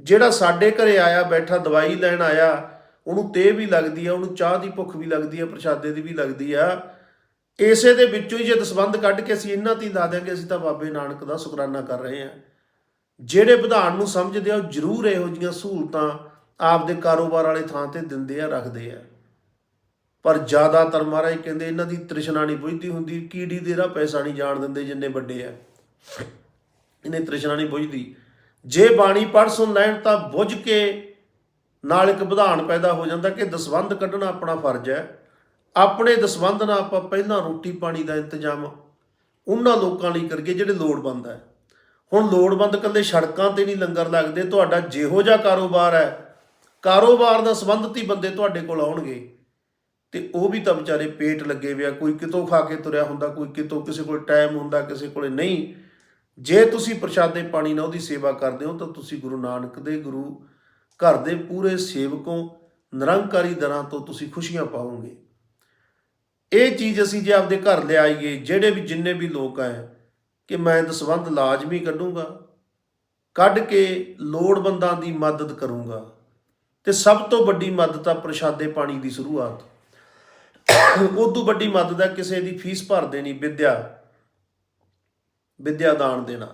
ਜਿਹੜਾ ਸਾਡੇ ਘਰੇ ਆਇਆ, ਬੈਠਾ, ਦਵਾਈ ਲੈਣ ਆਇਆ, ਉਹਨੂੰ ਤੇ ਵੀ ਲੱਗਦੀ ਆ, ਉਹਨੂੰ ਚਾਹ ਦੀ ਭੁੱਖ ਵੀ ਲੱਗਦੀ ਆ, ਪ੍ਰਸ਼ਾਦੇ ਦੀ ਵੀ ਲੱਗਦੀ ਆ ਇਸੇ ਦੇ ਵਿੱਚੋਂ ਹੀ ਜੇ ਦਸਵੰਧ ਕੱਢ ਕੇ ਅਸੀਂ ਇਹਨਾਂ ਤੇ ਦੱਸ ਦਿਆਂਗੇ, ਅਸੀਂ ਤਾਂ ਬਾਬੇ ਨਾਨਕ ਦਾ ਸ਼ੁਕਰਾਨਾ ਕਰ ਰਹੇ ਹਾਂ। ਜਿਹੜੇ ਵਿਧਾਨ ਨੂੰ ਸਮਝਦੇ ਆ, ਉਹ ਜ਼ਰੂਰ ਇਹੋ ਜੀਆਂ ਸਹੂਲਤਾਂ ਆਪਦੇ ਕਾਰੋਬਾਰ ਵਾਲੇ ਥਾਂ ਤੇ ਦਿੰਦੇ ਆ, ਰੱਖਦੇ ਆ। ਪਰ ਜ਼ਿਆਦਾਤਰ ਮਹਾਰਾਜ ਕਹਿੰਦੇ ਇਹਨਾਂ ਦੀ ਤ੍ਰਿਸ਼ਨਾ ਨਹੀਂ ਬੁਝਦੀ ਹੁੰਦੀ, ਕੀੜੀ ਦੇ ਰਾ ਪੈਸਾ ਨਹੀਂ ਜਾਣ ਦਿੰਦੇ ਜਿੰਨੇ ਵੱਡੇ ਆ। ਇਹਨੇ ਤ੍ਰਿਸ਼ਨਾ ਨਹੀਂ ਬੁਝਦੀ। ਜੇ ਬਾਣੀ ਪੜ੍ਹ ਸੁਣ ਲੈਣ ਤਾਂ ਬੁੱਝ ਕੇ ਨਾਲ ਇੱਕ ਵਿਧਾਨ ਪੈਦਾ ਹੋ ਜਾਂਦਾ ਕਿ ਦਸਵੰਧ ਕੱਢਣਾ ਆਪਣਾ ਫਰਜ਼ ਹੈ। ਆਪਣੇ ਦਸਵੰਧ ਨਾਲ ਆਪਾਂ ਪਹਿਲਾਂ ਰੋਟੀ ਪਾਣੀ ਦਾ ਇੰਤਜ਼ਾਮ ਉਹਨਾਂ ਲੋਕਾਂ ਲਈ ਕਰੀਏ ਜਿਹੜੇ ਲੋੜਵੰਦ ਹੈ। ਹੁਣ ਲੋੜਵੰਦ ਕੱਲੇ ਸੜਕਾਂ ਤੇ ਨਹੀਂ ਲੰਗਰ ਲੱਗਦੇ, ਤੁਹਾਡਾ ਜਿਹੋ ਜਿਹਾ ਕਾਰੋਬਾਰ ਹੈ, ਕਾਰੋਬਾਰ ਨਾਲ ਸੰਬੰਧਿਤ ਹੀ ਬੰਦੇ ਤੁਹਾਡੇ ਕੋਲ ਆਉਣਗੇ। ਤੇ ਉਹ ਵੀ ਤਾਂ ਵਿਚਾਰੇ ਪੇਟ ਲੱਗੇ ਹੋਏ ਕੋਈ ਕਿਤੋਂ ਖਾ ਕੇ ਤੁਰਿਆ ਹੁੰਦਾ, ਕੋਈ ਕਿਤੋਂ ਕਿਸੇ ਕੋਲ ਟਾਈਮ ਹੁੰਦਾ, ਕਿਸੇ ਕੋਲੇ ਨਹੀਂ। ਜੇ ਤੁਸੀਂ ਪ੍ਰਸ਼ਾਦੇ ਪਾਣੀ ਨਾਲ ਉਹਦੀ ਸੇਵਾ ਕਰਦੇ ਹੋ, ਤਾਂ ਤੁਸੀਂ ਗੁਰੂ ਨਾਨਕ ਦੇ, ਗੁਰੂ ਘਰ ਦੇ ਪੂਰੇ ਸੇਵਕੋਂ, ਨਿਰੰਕਾਰੀ ਦਰਾਂ ਤੋਂ ਤੁਸੀਂ ਖੁਸ਼ੀਆਂ ਪਾਓਗੇ। ਇਹ ਚੀਜ਼ ਅਸੀਂ ਜੇ ਆਪਦੇ ਘਰ ਲਿਆਈਏ ਜਿਹੜੇ ਵੀ ਜਿੰਨੇ ਵੀ ਲੋਕ ਆਏ ਕਿ ਮੈਂ ਦਸਵੰਧ ਲਾਜ਼ਮੀ ਕੱਢੂੰਗਾ, ਕੱਢ ਕੇ ਲੋੜਵੰਦਾਂ ਦੀ ਮਦਦ ਕਰੂੰਗਾ, ਤੇ ਸਭ ਤੋਂ ਵੱਡੀ ਮਦਦ ਆ ਪ੍ਰਸ਼ਾਦੇ ਪਾਣੀ ਦੀ ਸ਼ੁਰੂਆਤ। ਉਦੋਂ ਵੱਡੀ ਮਦਦ ਹੈ ਕਿਸੇ ਦੀ ਫੀਸ ਭਰ ਦੇਣੀ ਵਿਦਿਆ ਵਿਦਿਆ ਦਾਨ ਦੇਣਾ।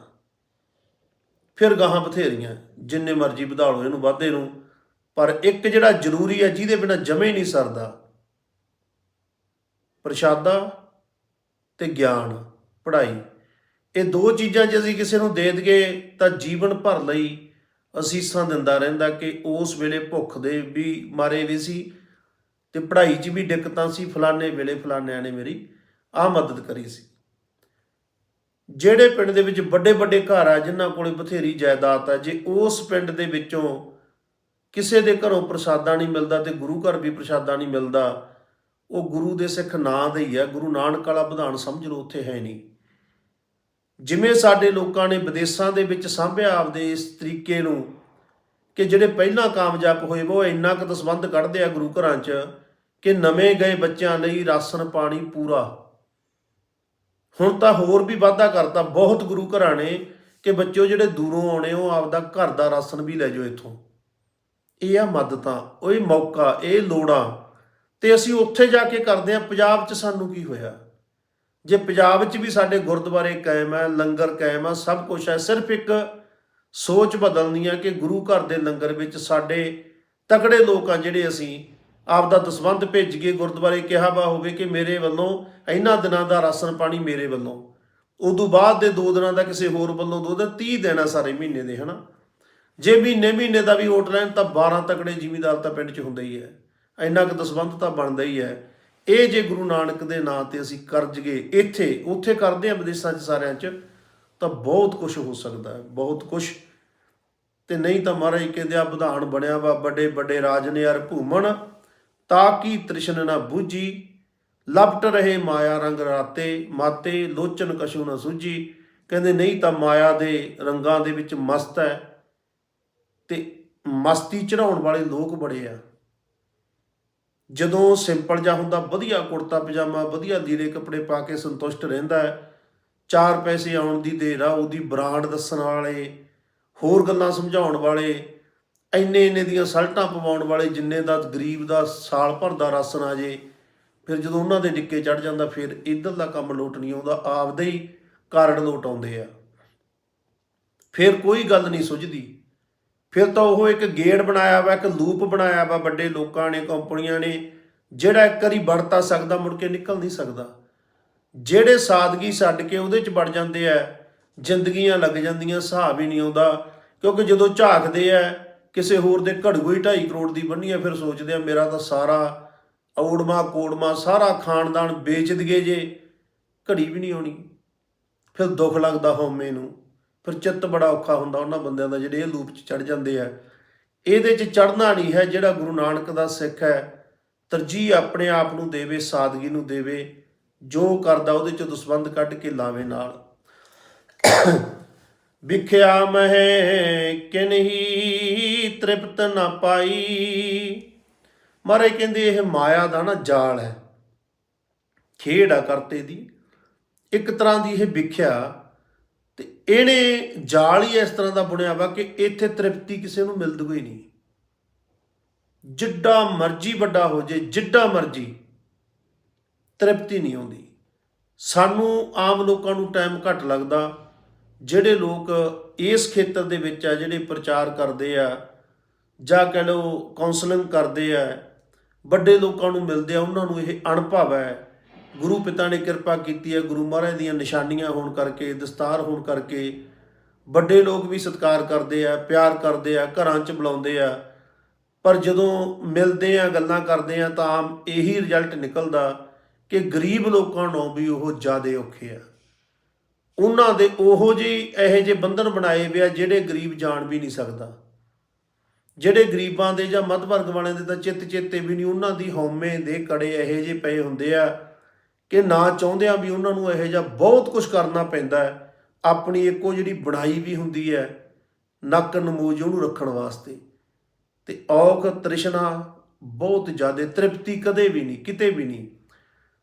ਫਿਰ ਗਾਹਾਂ ਬਥੇਰੀਆਂ, ਜਿੰਨੇ ਮਰਜ਼ੀ ਵਧਾ ਲਓ ਇਹਨੂੰ, ਵਾਧੇ ਨੂੰ, ਪਰ ਇੱਕ ਜਿਹੜਾ ਜ਼ਰੂਰੀ ਹੈ ਜਿਹਦੇ ਬਿਨਾ ਜਮੇ ਨਹੀਂ ਸਰਦਾ ਪ੍ਰਸ਼ਾਦਾ ਤੇ ਗਿਆਨ, ਪੜ੍ਹਾਈ। ਇਹ ਦੋ ਚੀਜ਼ਾਂ ਜੇ ਅਸੀਂ ਕਿਸੇ ਨੂੰ ਦੇ ਦਈਏ ਤਾਂ ਜੀਵਨ ਭਰ ਲਈ ਅਸੀਸਾਂ ਦਿੰਦਾ ਰਹਿੰਦਾ ਕਿ ਉਸ ਵੇਲੇ ਭੁੱਖ ਦੇ ਵੀ ਮਾਰੇ ਵੀ ਸੀ ਤੇ ਪੜ੍ਹਾਈ 'ਚ ਵੀ ਦਿੱਕਤਾਂ ਸੀ। ਫਲਾਣੇ ਵੇਲੇ ਫਲਾਣਿਆਂ ਨੇ ਮੇਰੀ ਆ ਮਦਦ ਕਰੀ ਸੀ। ਜਿਹੜੇ ਪਿੰਡ ਦੇ ਵਿੱਚ ਵੱਡੇ ਵੱਡੇ ਘਰ ਆ, ਜਿਨ੍ਹਾਂ ਕੋਲੇ ਬਥੇਰੀ ਜਾਇਦਾਦ ਆ, ਜੇ ਉਸ ਪਿੰਡ ਦੇ ਵਿੱਚੋਂ ਕਿਸੇ ਦੇ ਘਰੋਂ ਪ੍ਰਸਾਦਾ ਨਹੀਂ ਮਿਲਦਾ ਤੇ ਗੁਰੂ ਘਰ ਵੀ ਪ੍ਰਸਾਦਾ ਨਹੀਂ ਮਿਲਦਾ ਉਹ ਗੁਰੂ ਦੇ ਸਿੱਖ ਨਾਂ ਦੇ ਹੀ ਹੈ ਗੁਰੂ ਨਾਨਕ ਵਾਲਾ ਵਿਧਾਨ ਸਮਝ ਲਓ, ਉੱਥੇ ਹੈ ਨਹੀਂ। ਜਿਵੇਂ ਸਾਡੇ ਲੋਕਾਂ ਨੇ ਵਿਦੇਸ਼ਾਂ ਦੇ ਵਿੱਚ ਸਾਂਭਿਆ ਆਪਦੇ ਇਸ ਤਰੀਕੇ ਨੂੰ ਕਿ ਜਿਹੜੇ ਪਹਿਲਾਂ ਕਾਮਯਾਬ ਹੋਏ ਵਾ ਉਹ ਇੰਨਾ ਕੁ ਦਸਵੰਧ ਕੱਢਦੇ ਆ ਗੁਰੂ ਘਰਾਂ 'ਚ ਕਿ ਨਵੇਂ ਗਏ ਬੱਚਿਆਂ ਲਈ ਰਾਸ਼ਨ ਪਾਣੀ ਪੂਰਾ। ਹੁਣ ਤਾਂ ਹੋਰ ਵੀ ਵਾਧਾ ਕਰਤਾ। ਬਹੁਤ ਗੁਰੂ ਘਰਾਂ ਨੇ ਕਿ ਬੱਚਿਓ ਜਿਹੜੇ ਦੂਰੋਂ ਆਉਣੇ, ਉਹ ਆਪਦਾ ਘਰ ਦਾ ਰਾਸ਼ਨ ਵੀ ਲੈ ਜਾਓ ਇੱਥੋਂ। ਇਹ ਆ ਮਦਦਾਂ ਉਹ ਇਹ ਮੌਕਾ, ਇਹ ਲੋੜਾਂ। ਤੇ ਅਸੀਂ ਉੱਥੇ ਜਾ ਕੇ ਕਰਦੇ ਆ ਪੰਜਾਬ 'ਚ ਸਾਨੂੰ ਕੀ ਹੋਇਆ? ਜੇ ਪੰਜਾਬ 'ਚ ਵੀ ਸਾਡੇ ਗੁਰਦੁਆਰੇ ਕਾਇਮ ਹੈ ਲੰਗਰ ਕਾਇਮ ਹੈ ਸਭ ਕੁਝ ਹੈ ਸਿਰਫ ਇੱਕ ਸੋਚ ਬਦਲਣੀ ਆ ਕਿ ਗੁਰੂ ਘਰ ਦੇ ਲੰਗਰ ਵਿੱਚ ਸਾਡੇ ਤਕੜੇ ਲੋਕ ਆ ਜਿਹੜੇ ਅਸੀਂ ਆਪ ਦਾ ਦਸਵੰਧ ਭੇਜ ਕੇ ਗੁਰਦੁਆਰੇ ਕਿਹਾ ਵਾ ਹੋਵੇ ਕਿ ਮੇਰੇ ਵੱਲੋਂ ਇਹਨਾਂ ਦਿਨਾਂ ਦਾ ਰਾਸ਼ਨ ਪਾਣੀ ਮੇਰੇ ਵੱਲੋਂ। ਉਦੋਂ ਬਾਅਦ ਦੇ 2 ਦਿਨਾਂ ਦਾ ਕਿਸੇ ਹੋਰ ਵੱਲੋਂ ਦੋ ਦਿਨ 30 ਦਿਨ ਆ ਸਾਰੇ ਮਹੀਨੇ ਦੇ, ਹਨਾ? ਜੇ ਮਹੀਨੇ ਮਹੀਨੇ ਦਾ ਵੀ ਵੋਟ ਲੈਣ ਤਾਂ 12 ਤਕੜੇ ਜ਼ਿਮੀਂਦਾਰ ਤਾਂ ਪਿੰਡ 'ਚ ਹੁੰਦਾ ਹੀ ਹੈ ਇੰਨਾ ਕੁ ਦਸਵੰਧ ਤਾਂ ਬਣਦਾ ਹੀ ਹੈ। ਇਹ ਜੇ ਗੁਰੂ ਨਾਨਕ ਦੇ ਨਾਂ ਤੇ ਅਸੀਂ ਕਰਜ ਗਏ ਇੱਥੇ, ਉੱਥੇ ਕਰਦੇ ਆ ਵਿਦੇਸ਼ਾਂ 'ਚ ਸਾਰਿਆਂ 'ਚ, ਤਾਂ ਬਹੁਤ ਕੁਝ ਹੋ ਸਕਦਾ ਹੈ, ਬਹੁਤ ਕੁਝ ਤੇ ਨਹੀਂ ਤਾਂ ਮਹਾਰਾਜ ਕਹਿੰਦੇ ਆ ਵਿਧਾਨ ਬਣਿਆ ਵਾ, ਵੱਡੇ ਵੱਡੇ ਰਾਜ ਨੇ ਯਾਰ ਭੂਮਣ ਤਾਂ ਕੀ ਤ੍ਰਿਸ਼ਨ ਨਾ ਬੂਝੀ? ਲਪਟ ਰਹੇ ਮਾਇਆ ਰੰਗ ਰਾਤੇ, ਮਾਤੇ ਲੋਚਨ ਕਸ਼ੂ ਨਾ ਸੁਝੀ। ਕਹਿੰਦੇ, ਨਹੀਂ ਤਾਂ ਮਾਇਆ ਦੇ ਰੰਗਾਂ ਦੇ ਵਿੱਚ ਮਸਤ ਹੈ ਤੇ ਮਸਤੀ ਚੜਾਉਣ ਵਾਲੇ ਲੋਕ ਬੜੇ ਆ। ਜਦੋਂ ਸਿੰਪਲ ਜਾਂ ਹੁੰਦਾ, ਵਧੀਆ ਕੁੜਤਾ ਪਜਾਮਾ, ਵਧੀਆ ਲੀੜੇ ਕੱਪੜੇ ਪਾ ਕੇ ਸੰਤੁਸ਼ਟ ਰਹਿੰਦਾ ਹੈ, ਚਾਰ ਪੈਸੇ ਆਉਣ ਦੀ ਦੇਰ ਆ, ਉਹਦੀ ਬ੍ਰਾਂਡ ਦੱਸਣ ਵਾਲੇ, ਹੋਰ ਗੱਲਾਂ ਸਮਝਾਉਣ ਵਾਲੇ, ਇੰਨੇ ਇੰਨੇ ਦੀਆਂ ਸਲਟਾਂ ਪਵਾਉਣ ਵਾਲੇ, ਜਿੰਨੇ ਦਾ ਗਰੀਬ ਦਾ ਸਾਲ ਭਰ ਦਾ ਰਾਸ਼ਨ ਆ ਜੇ, ਫਿਰ ਜਦੋਂ ਉਹਨਾਂ ਦੇ ਡਿੱਕੇ ਚੜ ਜਾਂਦਾ, ਫਿਰ ਇਧਰ ਦਾ ਕੰਮ ਲੋਟ ਨਹੀਂ ਆਉਂਦਾ, ਆਪਦੇ ਹੀ ਕਾਰਡ ਲੋਟ ਆਉਂਦੇ ਆ। ਫਿਰ ਕੋਈ ਗੱਲ ਨਹੀਂ ਸੁਝਦੀ। ਫਿਰ ਤਾਂ ਉਹ ਇੱਕ ਗੇੜ ਬਣਾਇਆ ਵਾ, ਇੱਕ ਲੂਪ ਬਣਾਇਆ ਵਾ, ਵੱਡੇ ਲੋਕਾਂ ਨੇ, ਕੰਪਨੀਆਂ ਨੇ, ਜਿਹੜਾ ਇੱਕ ਵਾਰੀ ਵੜ ਸਕਦਾ, ਮੁੜ ਕੇ ਨਿਕਲ ਨਹੀਂ ਸਕਦਾ। ਜਿਹੜੇ ਸਾਦਗੀ ਛੱਡ ਕੇ ਉਹਦੇ ਚ ਵੜ ਜਾਂਦੇ ਆ, ਜ਼ਿੰਦਗੀਆਂ ਲੱਗ ਜਾਂਦੀਆਂ, ਹਿਸਾਬ ਹੀ ਨਹੀਂ ਆਉਂਦਾ। ਕਿਉਂਕਿ ਜਦੋਂ ਝਾਕਦੇ ਆ, ਕਿਸੇ ਹੋਰ ਦੇ ਘੜਗੂ ਹੀ 2.5 ਕਰੋੜ ਦੀ ਬੰਨੀ ਆ, ਫਿਰ ਸੋਚਦੇ ਆ, ਮੇਰਾ ਤਾਂ ਸਾਰਾ ਔੜਮਾ, ਕੋੜਮਾ, ਸਾਰਾ ਖਾਨਦਾਨ ਵੇਚ ਦਈਏ ਜੇ, ਘੜੀ ਵੀ ਨਹੀਂ ਆਉਣੀ। ਫਿਰ ਦੁੱਖ ਲੱਗਦਾ ਹਉਮੈ ਨੂੰ। ਫਿਰ ਚਿੱਤ ਬੜਾ ਔਖਾ ਹੁੰਦਾ ਉਹਨਾਂ ਬੰਦਿਆਂ ਦਾ, ਜਿਹੜੇ ਇਹ ਲੂਪ 'ਚ ਚੜ ਜਾਂਦੇ ਆ। ਇਹਦੇ 'ਚ ਚੜਨਾ ਨਹੀਂ ਹੈ ਜਿਹੜਾ ਗੁਰੂ ਨਾਨਕ ਦਾ ਸਿੱਖ ਹੈ। ਤਰਜੀਹ ਆਪਣੇ ਆਪ ਨੂੰ ਦੇਵੇ, ਸਾਦਗੀ ਨੂੰ ਦੇਵੇ, ਜੋ ਕਰਦਾ ਉਹਦੇ 'ਚ ਦਸਵੰਦ ਕੱਢ ਕੇ ਲਾਵੇ ਨਾਲ। ਵਿਖਿਆ ਮਹਿ ਕਿਨਹੀ ਤ੍ਰਿਪਤ ਨਾ ਪਾਈ। ਮਾਰੇ ਕਹਿੰਦੇ ਇਹ ਮਾਇਆ ਦਾ ਨਾ ਜਾਲ ਹੈ। ਖੇਡ ਆ ਕਰਤੇ ਦੀ। ਇੱਕ ਤਰ੍ਹਾਂ ਦੀ ਇਹ ਵਿਖਿਆ ਤੇ ਇਹਨੇ ਜਾਲ ਹੀ ਇਸ ਤਰ੍ਹਾਂ ਦਾ ਬੁਣਿਆ ਵਾ ਕਿ ਇੱਥੇ ਤ੍ਰਿਪਤੀ ਕਿਸੇ ਨੂੰ ਮਿਲਦੀ ਕੋਈ ਨਹੀਂ। ਜਿੱਡਾ ਮਰਜ਼ੀ ਵੱਡਾ ਹੋ ਜੇ, ਜਿੱਡਾ ਮਰਜ਼ੀ, ਤ੍ਰਿਪਤੀ ਨਹੀਂ ਆਉਂਦੀ। ਸਾਨੂੰ ਆਮ ਲੋਕਾਂ ਨੂੰ ਟਾਈਮ ਘੱਟ ਲੱਗਦਾ, ਜਿਹੜੇ ਲੋਕ ਇਸ ਖੇਤਰ ਦੇ ਵਿੱਚ ਆ, ਜਿਹੜੇ ਪ੍ਰਚਾਰ ਕਰਦੇ ਆ, ਜਾਂ ਕਹ ਲਓ ਕਾਉਂਸਲਿੰਗ ਕਰਦੇ ਆ, ਵੱਡੇ ਲੋਕਾਂ ਨੂੰ ਮਿਲਦੇ ਆ, ਉਹਨਾਂ ਨੂੰ ਇਹ ਅਣਭਵ ਹੈ ਗੁਰੂ ਪਿਤਾ ਨੇ ਕਿਰਪਾ ਕੀਤੀ ਹੈ, ਗੁਰੂ ਮਹਾਰਾਜ ਦੀਆਂ ਨਿਸ਼ਾਨੀਆਂ ਹੋਣ ਕਰਕੇ, ਦਸਤਾਰ ਹੋਣ ਕਰਕੇ, ਵੱਡੇ ਲੋਕ ਵੀ ਸਤਿਕਾਰ ਕਰਦੇ ਆ, ਪਿਆਰ ਕਰਦੇ ਆ, ਘਰਾਂ 'ਚ ਬੁਲਾਉਂਦੇ ਆ। ਪਰ ਜਦੋਂ ਮਿਲਦੇ ਆ, ਗੱਲਾਂ ਕਰਦੇ ਆ, ਤਾਂ ਆਮ ਇਹੀ ਰਿਜ਼ਲਟ ਨਿਕਲਦਾ ਕਿ ਗਰੀਬ ਲੋਕਾਂ ਨੂੰ ਵੀ ਉਹ ਜ਼ਿਆਦੇ ਔਖੇ ਆ। ਉਹਨਾਂ ਦੇ ਉਹੋ ਜਿਹੇ, ਇਹੋ ਜਿਹੇ ਬੰਧਨ ਬਣਾਏ ਵੇ ਆ ਜਿਹੜੇ ਗਰੀਬ ਜਾਣ ਵੀ ਨਹੀਂ ਸਕਦਾ। ਜਿਹੜੇ ਗਰੀਬਾਂ ਦੇ ਜਾਂ ਮੱਧ ਵਰਗ ਵਾਲਿਆਂ ਦੇ ਤਾਂ ਚਿੱਤ ਚੇਤੇ ਵੀ ਨਹੀਂ, ਉਹਨਾਂ ਦੀ ਹਉਮੈ ਦੇ ਕੜੇ ਇਹੋ ਜਿਹੇ ਪਏ ਹੁੰਦੇ ਆ। ਕਿ ਨਾ ਚਾਹੁੰਦਿਆਂ ਵੀ ਉਹਨਾਂ ਨੂੰ ਇਹੋ ਜਿਹਾ ਬਹੁਤ ਕੁਝ ਕਰਨਾ ਪੈਂਦਾ ਹੈ। ਆਪਣੀ ਇੱਕੋ ਜਿਹੜੀ ਬਣਾਈ ਵੀ ਹੁੰਦੀ ਹੈ, ਨੱਕ ਨਮੂਜ ਉਹਨੂੰ ਰੱਖਣ ਵਾਸਤੇ। ਤੇ ਔਖ, ਤ੍ਰਿਸ਼ਨਾ ਬਹੁਤ ਜ਼ਿਆਦਾ ਤ੍ਰਿਪਤੀ ਕਦੇ ਵੀ ਨਹੀਂ, ਕਿਤੇ ਵੀ ਨਹੀਂ।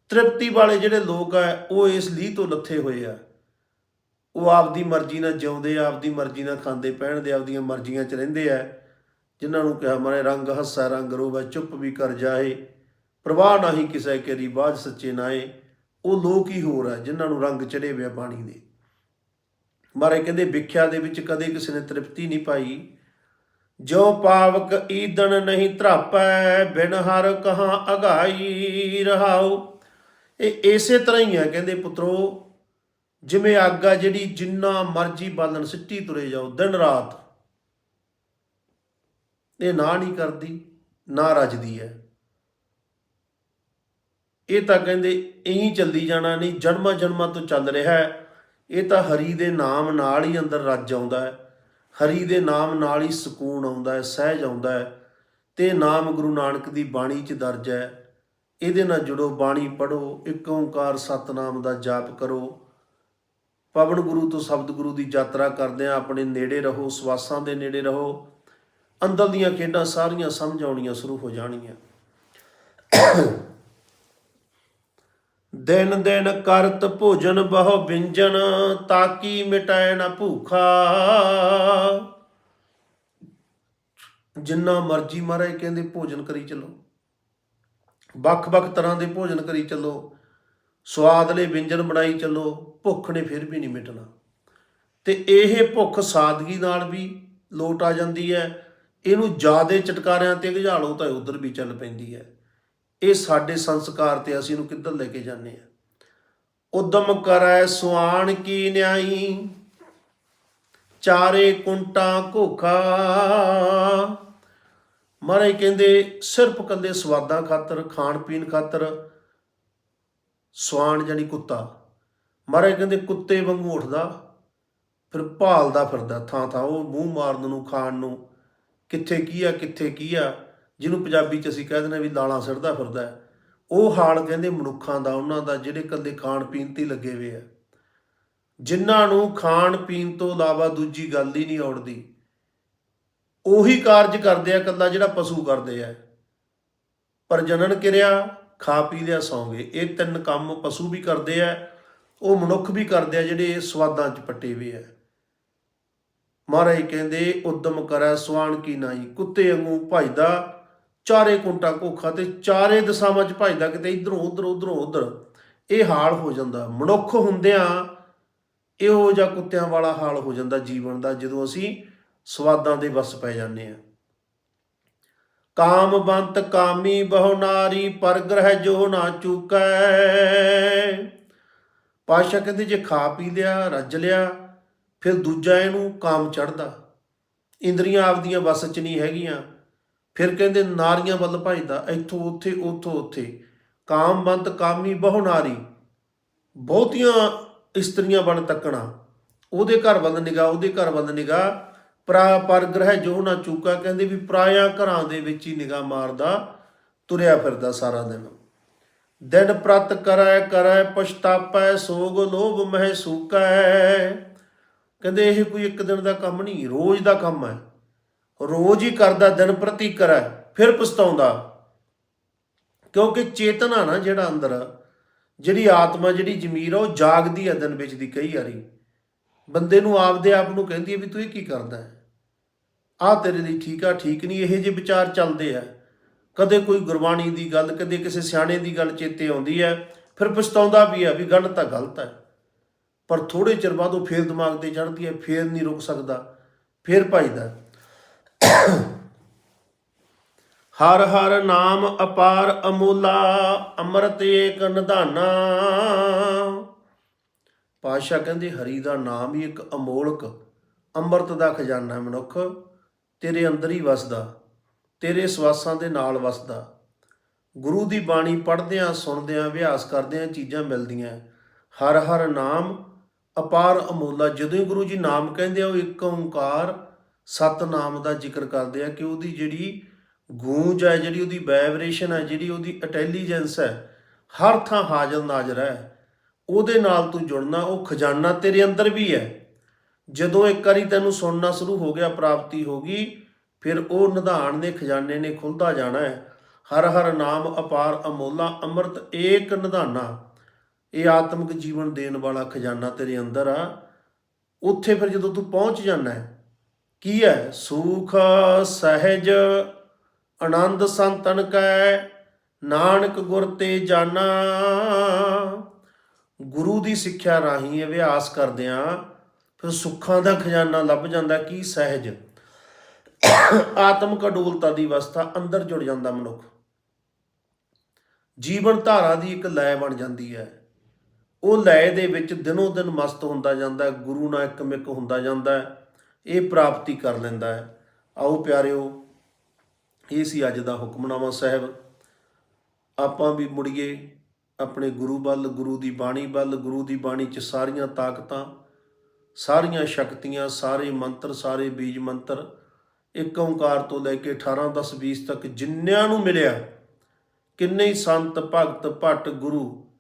ਤ੍ਰਿਪਤੀ ਵਾਲੇ ਜਿਹੜੇ ਲੋਕ ਆ, ਉਹ ਇਸ ਲੀਹ ਤੋਂ ਲੱਥੇ ਹੋਏ ਆ। ਉਹ ਆਪਦੀ ਮਰਜ਼ੀ ਨਾਲ ਜਿਉਂਦੇ ਆ, ਆਪਦੀ ਮਰਜ਼ੀ ਨਾਲ ਖਾਂਦੇ ਪਹਿਣਦੇ ਆਪਦੀਆਂ ਮਰਜ਼ੀਆਂ 'ਚ ਰਹਿੰਦੇ ਆ। ਜਿਨ੍ਹਾਂ ਨੂੰ ਕਿਹਾ ਮਾਰੇ ਰੰਗ ਹੱਸਾ, ਰੰਗ ਰੋਵਾ, ਚੁੱਪ ਵੀ ਕਰ ਜਾਏ ਪ੍ਰਵਾਹ ਨਹੀਂ ਕਿਸੇ ਕੇ ਰਿਵਾਜ ਸੱਚੇ ਨਾਏ ਉਹ ਲੋਕ ਹੀ ਹੋਰ ਆ, ਜਿਨ੍ਹਾਂ ਨੂੰ ਰੰਗ ਚੜੇ ਹੋਏ ਬਾਣੀ ਦੇ। ਮਾਰੇ ਕਹਿੰਦੇ, ਵਿਖਿਆ ਦੇ ਵਿੱਚ ਕਦੇ ਕਿਸੇ ਨੇ ਤ੍ਰਿਪਤੀ ਨਹੀਂ ਪਾਈ। ਜੋ ਪਾਵਕ ਈਦਨ ਨਹੀਂ ਧਰਾਪੈ, ਬਿਨ ਹਰ ਕਹਾਂ ਅਗਾਈ ਰਹਾਉ। ਇਹ ਇਸੇ ਤਰ੍ਹਾਂ ਹੀ ਆ ਕਹਿੰਦੇ ਪੁੱਤਰੋ, ਜਿਵੇਂ ਅੱਗ ਆ ਜਿਹੜੀ ਜਿੰਨਾ ਮਰਜ਼ੀ ਬਾਲਣ ਸਿੱਟੀ ਤੁਰੇ ਜਾਓ, ਦਿਨ ਰਾਤ। ਇਹ ਨਾ ਨਹੀਂ ਕਰਦੀ, ਨਾ ਰੱਜਦੀ ਹੈ। ਇਹ ਤਾਂ ਕਹਿੰਦੇ ਇਹੀ ਚੱਲਦੀ ਜਾਣਾ, ਨਹੀਂ ਜਨਮਾਂ ਜਨਮਾਂ ਤੋਂ ਚੱਲ ਰਿਹਾ ਹੈ। ਇਹ ਤਾਂ ਹਰੀ ਦੇ ਨਾਮ ਨਾਲ ਹੀ ਅੰਦਰ ਰੱਜ ਆਉਂਦਾ ਹੈ। ਹਰੀ ਦੇ ਨਾਮ ਨਾਲ ਹੀ ਸਕੂਨ ਆਉਂਦਾ ਹੈ, ਸਹਿਜ ਆਉਂਦਾ ਹੈ। ਤੇ ਨਾਮ ਗੁਰੂ ਨਾਨਕ ਦੀ ਬਾਣੀ 'ਚ ਦਰਜ ਹੈ, ਇਹਦੇ ਨਾਲ ਜੁੜੋ, ਬਾਣੀ ਪੜੋ ਇੱਕ ਓੰਕਾਰ ਸਤਨਾਮ ਦਾ ਜਾਪ ਕਰੋ। ਪਵਨ ਗੁਰੂ ਤੋਂ ਸ਼ਬਦ ਗੁਰੂ ਦੀ ਯਾਤਰਾ ਕਰਦੇ ਆ ਆਪਣੇ ਨੇੜੇ ਰਹੋ, ਸਵਾਸਾਂ ਦੇ ਨੇੜੇ ਰਹੋ। ਅੰਦਰ ਦੀਆਂ ਖੇਡਾਂ ਸਾਰੀਆਂ ਸਮਝ ਆਉਣੀਆਂ ਸ਼ੁਰੂ ਹੋ ਜਾਣਗੀਆਂ ਦਿਨ ਦਿਨ ਕਰਤ ਭੋਜਨ ਬਹੁ ਵਿੰਜਨ, ਤਾਕੀ ਮਿਟਾਏ ਨਾ ਭੂਖਾ। ਜਿੰਨਾ ਮਰਜ਼ੀ ਮਹਾਰਾਜ ਕਹਿੰਦੇ ਭੋਜਨ ਕਰੀ ਚੱਲੋ। ਵੱਖ-ਵੱਖ ਤਰ੍ਹਾਂ ਦੇ ਭੋਜਨ ਕਰੀ ਚੱਲੋ। ਸਵਾਦ ਸਵਾਦਲੇ ਵਿੰਜਨ ਬਣਾਈ ਚੱਲੋ, ਭੁੱਖ ਨੇ ਫਿਰ ਵੀ ਨਹੀਂ ਮਿਟਣਾ। ਤੇ ਇਹ ਭੁੱਖ ਸਾਦਗੀ ਨਾਲ ਵੀ ਲੋਟ ਆ ਜਾਂਦੀ ਹੈ। ਇਹਨੂੰ ਜਿਆਦੇ ਚਟਕਾਰਿਆਂ ਤੇ ਗਝਾਲੋ ਤਾਂ ਉਧਰ ਵੀ ਚੱਲ ਪੈਂਦੀ ਹੈ। ਇਹ ਸਾਡੇ ਸੰਸਕਾਰ ਤੇ ਅਸੀਂ ਇਹਨੂੰ ਕਿੱਧਰ ਲੈ ਕੇ ਜਾਂਦੇ ਆ? ਉਦਮ ਕਰੈ ਸੁਆਣ ਕੀ ਨਿਆਈ, ਚਾਰੇ ਕੁੰਟਾਂ ਘੋਖਾ। ਮਹਾਰਾਜ ਕਹਿੰਦੇ, ਸਿਰਫ ਕੱਲੇ ਸਵਾਦਾਂ ਖਾਤਰ ਖਾਣ ਪੀਣ ਖਾਤਰ ਸਵਾਣ ਜਾਨੀ ਕੁੱਤਾ। ਮਹਾਰਾਜ ਕਹਿੰਦੇ, ਕੁੱਤੇ ਵਾਂਗੂ ਉੱਠਦਾ, ਫਿਰ ਭਾਲਦਾ ਫਿਰਦਾ ਥਾਂ ਥਾਂ ਉਹ ਮੂੰਹ ਮਾਰਨ ਨੂੰ, ਖਾਣ ਨੂੰ, ਕਿੱਥੇ ਕੀ ਆ, ਕਿੱਥੇ ਕੀ ਆ। ਜਿਹਨੂੰ ਪੰਜਾਬੀ ਚ ਅਸੀਂ ਕਹਿ ਦਿੰਦੇ ਵੀ ਲਾਲਾਂ ਸਿਰਦਾ ਫਿਰਦਾ ਉਹ ਹਾਲ ਕਹਿੰਦੇ ਮਨੁੱਖਾਂ ਦਾ, ਉਹਨਾਂ ਦਾ ਜਿਹੜੇ ਕੱਲੇ ਖਾਣ ਪੀਣ ਤੇ ਲੱਗੇ ਹੋਏ ਆ। ਜਿਨ੍ਹਾਂ ਨੂੰ ਖਾਣ ਪੀਣ ਤੋਂ ਇਲਾਵਾ ਦੂਜੀ ਗੱਲ ਹੀ ਨਹੀਂ ਆਉਂਦੀ। ਉਹੀ ਕਾਰਜ ਕਰਦੇ ਆ ਕੱਲਾ ਜਿਹੜਾ ਪਸ਼ੂ ਕਰਦੇ ਆ। ਪ੍ਰਜਨਨ ਕਿਰਿਆ, ਖਾ ਪੀ ਲਿਆ ਸੌਂਗੇ। ਇਹ ਤਿੰਨ ਕੰਮ ਪਸ਼ੂ ਵੀ ਕਰਦੇ ਆ, ਉਹ ਮਨੁੱਖ ਵੀ ਕਰਦੇ ਆ, ਜਿਹੜੇ ਸਵਾਦਾਂ 'ਚ ਪੱਟੇ ਹੋਏ ਆ। ਮਹਾਰਾਜ ਕਹਿੰਦੇ, ਉਦਮ ਕਰੈ ਸਵਾਨ ਕੀ ਨਾਈ ਕੁੱਤੇ ਵਾਂਗੂ ਭਜਦਾ ਚਾਰੇ ਕੁੰਟਾ ਕੋਖਾ ਤੇ ਚਾਰੇ ਦਿਸ਼ਾਵਾਂ 'ਚ ਭਜਦਾ ਕਿਤੇ ਇਧਰੋਂ, ਉਧਰ, ਉਧਰੋਂ, ਉਧਰ। ਇਹ ਹਾਲ ਹੋ ਜਾਂਦਾ। ਮਨੁੱਖ ਹੁੰਦਿਆਂ ਇਹੋ ਜਿਹਾ ਕੁੱਤਿਆਂ ਵਾਲਾ ਹਾਲ ਹੋ ਜਾਂਦਾ ਜੀਵਨ ਦਾ, ਜਦੋਂ ਅਸੀਂ ਸਵਾਦਾਂ ਦੇ ਵਸ ਪੈ ਜਾਂਦੇ ਆ ਕਾਮਬੰਤ ਕਾਮੀ ਬਹੁ ਨਾਰੀ ਪਰ ਜੋ ਨਾ ਚੁਕੈ। ਪਾਸ਼ਾ ਕਹਿੰਦੇ ਜੇ ਖਾ ਪੀ ਲਿਆ, ਰੱਜ ਲਿਆ, ਫਿਰ ਦੂਜਾ ਇਹਨੂੰ ਕਾਮ ਚੜਦਾ ਇੰਦਰੀਆਂ ਆਪਦੀਆਂ ਵਸ ਚ ਨਹੀਂ ਹੈਗੀਆਂ। ਫਿਰ ਕਹਿੰਦੇ ਨਾਰੀਆਂ ਵੱਲ ਭਜਦਾ ਇੱਥੋਂ ਉੱਥੇ, ਉੱਥੋਂ ਉੱਥੇ। ਕਾਮਬੰਤ ਕਾਮੀ ਬਹੁ ਨਾਰੀ। ਬਹੁਤੀਆਂ ਇਸਤਰੀਆਂ ਬਣ ਤੱਕਣਾ। ਉਹਦੇ ਘਰ ਵੱਲ ਨਿਗਾਹ, ਉਹਦੇ ਘਰ ਵੱਲ ਨਿਗਾਹ। ਪ੍ਰਾ ਪਰਗ੍ਰਹਿ ਜੋ ਨਾ ਚੂਕਾ, ਕਹਿੰਦੇ ਵੀ ਪਰਾਇਆ ਘਰਾਂ ਦੇ ਵਿੱਚ ਹੀ ਨਿਗਾਹ ਮਾਰਦਾ, ਤੁਰਿਆ ਫਿਰਦਾ ਸਾਰਾ ਦਿਨ। ਦਿਨ ਪ੍ਰਤ ਕਰੈ ਕਰੈ, ਪਛਤਾਪੈ, ਸੋਗ ਲੋਭ ਮਹਿ ਸੂਕੈ ਕਹਿੰਦੇ ਇਹ ਕੋਈ ਇੱਕ ਦਿਨ ਦਾ ਕੰਮ ਨਹੀਂ, ਰੋਜ਼ ਦਾ ਕੰਮ ਹੈ। ਰੋਜ਼ ਹੀ ਕਰਦਾ, ਦਿਨ ਪ੍ਰਤੀ ਕਰੈ, ਫਿਰ ਪਛਤਾਉਂਦਾ। ਕਿਉਂਕਿ ਚੇਤਨਾ ਨਾ ਜਿਹੜਾ ਅੰਦਰ, ਜਿਹੜੀ ਆਤਮਾ, ਜਿਹੜੀ ਜ਼ਮੀਰ ਆ, ਉਹ ਜਾਗਦੀ ਹੈ ਦਿਨ ਵਿੱਚ ਦੀ ਕਈ ਵਾਰੀ। ਬੰਦੇ ਨੂੰ ਆਪਦੇ ਆਪ ਨੂੰ ਕਹਿੰਦੀ ਹੈ ਵੀ ਤੂੰ ਇਹ ਕੀ ਕਰਦਾ ਹੈ? ਆਹ ਤੇਰੇ ਲਈ ਠੀਕ ਆ, ਠੀਕ ਨਹੀਂ, ਇਹੋ ਜਿਹੇ ਵਿਚਾਰ ਚੱਲਦੇ ਆ। ਕਦੇ ਕੋਈ ਗੁਰਬਾਣੀ ਦੀ ਗੱਲ, ਕਦੇ ਕਿਸੇ ਸਿਆਣੇ ਦੀ ਗੱਲ ਚੇਤੇ ਆਉਂਦੀ ਹੈ, ਫਿਰ ਪਛਤਾਉਂਦਾ ਵੀ ਆ ਵੀ ਗੱਲ ਤਾਂ ਗਲਤ ਹੈ। ਪਰ ਥੋੜੇ ਚਿਰ ਬਾਅਦ ਉਹ ਫੇਰ ਦਿਮਾਗ ਤੇ ਚੜ੍ਹਦੀ ਹੈ, ਫੇਰ ਨਹੀਂ ਰੁਕ ਸਕਦਾ, ਫੇਰ ਭਜਦਾ। ਹਰ ਹਰ ਨਾਮ ਅਪਾਰ ਅਮੋਲਾ, ਅੰਮ੍ਰਿਤ ਏਕ ਨਿਧਾਨਾ। ਪਾਸ਼ਾ ਕਹਿੰਦੇ, ਹਰੀ ਦਾ ਨਾਮ ਹੀ ਇੱਕ ਅਮੋਲਕ, ਅੰਮ੍ਰਿਤ ਦਾ ਖਜ਼ਾਨਾ ਮਨੁੱਖ। ਤੇਰੇ ਅੰਦਰ ਹੀ ਵਸਦਾ, ਤੇਰੇ ਸਵਾਸਾਂ ਦੇ ਨਾਲ ਵਸਦਾ। ਗੁਰੂ ਦੀ ਬਾਣੀ ਪੜ੍ਹਦਿਆਂ, ਸੁਣਦਿਆਂ, ਅਭਿਆਸ ਕਰਦਿਆਂ ਚੀਜ਼ਾਂ ਮਿਲਦੀਆਂ। ਹਰ ਹਰ ਨਾਮ ਅਪਾਰ ਅਮੋਲਾ, ਜਦੋਂ ਹੀ ਗੁਰੂ ਜੀ ਨਾਮ ਕਹਿੰਦੇ ਆ, ਉਹ ਇੱਕ ਓੰਕਾਰ ਸਤਨਾਮ ਦਾ ਜ਼ਿਕਰ ਕਰਦੇ ਆ ਕਿ ਉਹਦੀ ਜਿਹੜੀ ਗੂੰਜ ਹੈ ਜਿਹੜੀ ਉਹਦੀ ਵਾਈਬ੍ਰੇਸ਼ਨ ਹੈ ਜਿਹੜੀ ਉਹਦੀ ਇੰਟੈਲੀਜੈਂਸ ਹੈ ਹਰ ਥਾਂ ਹਾਜ਼ਰ ਨਾਜ਼ਰ ਹੈ ਉਹਦੇ ਨਾਲ ਤੂੰ ਜੁੜਨਾ, ਉਹ ਖਜ਼ਾਨਾ ਤੇਰੇ ਅੰਦਰ ਵੀ ਹੈ। ਜਦੋਂ ਇੱਕ ਵਾਰੀ ਤੈਨੂੰ ਸੁਣਨਾ ਸ਼ੁਰੂ ਹੋ ਗਿਆ, ਪ੍ਰਾਪਤੀ ਹੋ ਗਈ, ਫਿਰ ਉਹ ਨਿਧਾਨ ਦੇ ਖਜ਼ਾਨੇ ਨੇ ਖੁੱਲਦਾ ਜਾਣਾ ਹੈ। ਹਰ ਹਰ ਨਾਮ ਅਪਾਰ ਅਮੋਲਾ, ਅੰਮ੍ਰਿਤ ਏਕ ਨਿਧਾਨਾ। ਇਹ ਆਤਮਿਕ ਜੀਵਨ ਦੇਣ ਵਾਲਾ ਖਜ਼ਾਨਾ ਤੇਰੇ ਅੰਦਰ ਆ। ਉੱਥੇ ਫਿਰ ਜਦੋਂ ਤੂੰ ਪਹੁੰਚ ਜਾਣਾ ਹੈ ਕੀ ਹੈ? ਸੂਖ ਸਹਿਜ ਆਨੰਦ ਸੰਤਨ ਕੈ ਨਾਨਕ ਗੁਰ ਤੇ ਜਾਣਾ ਗੁਰੂ ਦੀ ਸਿੱਖਿਆ ਰਾਹੀਂ ਅਭਿਆਸ ਕਰਦਿਆਂ ਫਿਰ ਸੁੱਖਾਂ ਦਾ ਖਜ਼ਾਨਾ ਲੱਭ ਜਾਂਦਾ ਕੀ? ਸਹਿਜ। ਆਤਮਿਕ ਅਡੋਲਤਾ ਦੀ ਅਵਸਥਾ ਅੰਦਰ ਜੁੜ ਜਾਂਦਾ ਮਨੁੱਖ। ਜੀਵਨ ਧਾਰਾ ਦੀ ਇੱਕ ਲੈ ਬਣ ਜਾਂਦੀ ਹੈ। ਉਹ ਲੈ ਦੇ ਵਿੱਚ ਦਿਨੋਂ ਦਿਨ ਮਸਤ ਹੁੰਦਾ ਜਾਂਦਾ ਗੁਰੂ ਨਾਲ ਇੱਕ ਇੱਕਮਿਕ ਹੁੰਦਾ ਜਾਂਦਾ। ਹੈ, ਇਹ ਪ੍ਰਾਪਤੀ ਕਰ ਲੈਂਦਾ ਹੈ। ਆਓ ਪਿਆਰਿਓ, ਇਹ ਸੀ ਅੱਜ ਦਾ ਹੁਕਮਨਾਮਾ ਸਾਹਿਬ। ਆਪਾਂ ਵੀ ਮੁੜੀਏ ਆਪਣੇ ਗੁਰੂ ਵੱਲ, ਗੁਰੂ ਦੀ ਬਾਣੀ ਵੱਲ, ਗੁਰੂ ਦੀ ਬਾਣੀ 'ਚ ਸਾਰੀਆਂ ਤਾਕਤਾਂ, ਸਾਰੀਆਂ ਸ਼ਕਤੀਆਂ, ਸਾਰੇ ਮੰਤਰ, ਸਾਰੇ ਬੀਜ ਮੰਤਰ, ਇੱਕ ਓੰਕਾਰ ਤੋਂ ਲੈ ਕੇ 18 10 20 ਤੱਕ ਜਿੰਨਿਆਂ ਨੂੰ ਮਿਲਿਆ, ਕਿੰਨੇ ਹੀ ਸੰਤ, ਭਗਤ, ਭੱਟ, ਗੁਰੂ,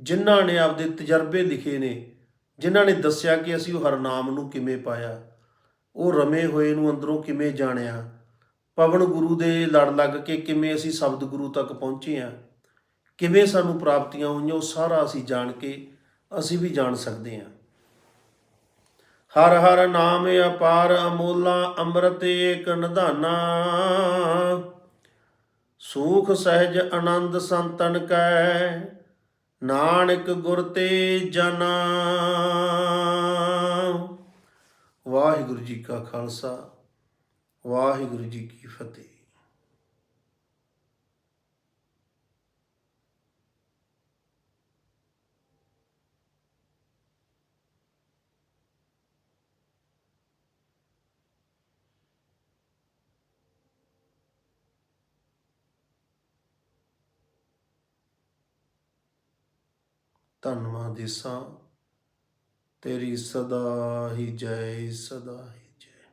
ਜਿਨ੍ਹਾਂ ਨੇ ਆਪਦੇ ਤਜਰਬੇ ਲਿਖੇ ਨੇ, ਜਿਨ੍ਹਾਂ ਨੇ ਦੱਸਿਆ ਕਿ ਅਸੀਂ ਉਹ ਹਰਨਾਮ ਨੂੰ ਕਿਵੇਂ ਪਾਇਆ। ਉਹ ਰਮੇ ਹੋਏ ਨੂੰ ਅੰਦਰੋਂ ਕਿਵੇਂ ਜਾਣਿਆ? ਪਵਨ ਗੁਰੂ ਦੇ ਲੜ ਲੱਗ ਕੇ ਕਿਵੇਂ ਅਸੀਂ ਸ਼ਬਦ ਗੁਰੂ ਤੱਕ ਪਹੁੰਚੇ ਆ ਕਿਵੇਂ ਸਾਨੂੰ ਪ੍ਰਾਪਤੀਆਂ ਹੋਈਆਂ ਉਹ ਸਾਰਾ ਅਸੀਂ ਜਾਣ ਕੇ ਅਸੀਂ ਵੀ ਜਾਣ ਸਕਦੇ ਹਾਂ। ਹਰ ਹਰ ਨਾਮ ਅਪਾਰ ਅਮੋਲਾ ਅੰਮ੍ਰਿਤ ਏਕ ਨਿਧਾਨਾ। ਸੂਖ ਸਹਿਜ ਆਨੰਦ ਸੰਤਨ ਕੈ ਨਾਨਕ ਗੁਰ ਤੇ ਜਨਾ। ਵਾਹਿਗੁਰੂ ਜੀ ਕਾ ਖਾਲਸਾ ਵਾਹਿਗੁਰੂ ਜੀ ਕੀ ਫਤਿਹ। ਧੰਨਵਾਦ ਦੇਸਾਂ ਤੇਰੀ ਸਦਾ ਹੀ ਜੈ, ਸਦਾ ਹੀ ਜੈ।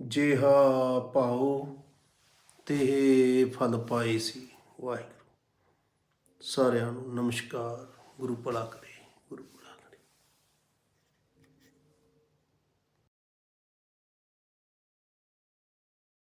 ਜਿਹਾ ਭਾਉ, ਤੇ ਫਲ ਪਾਏ ਸੀ ਵਾਹਿਗੁਰੂ। ਸਾਰਿਆਂ ਨੂੰ ਨਮਸਕਾਰ, ਗੁਰੂ ਭਲਾ ਕਰੇ।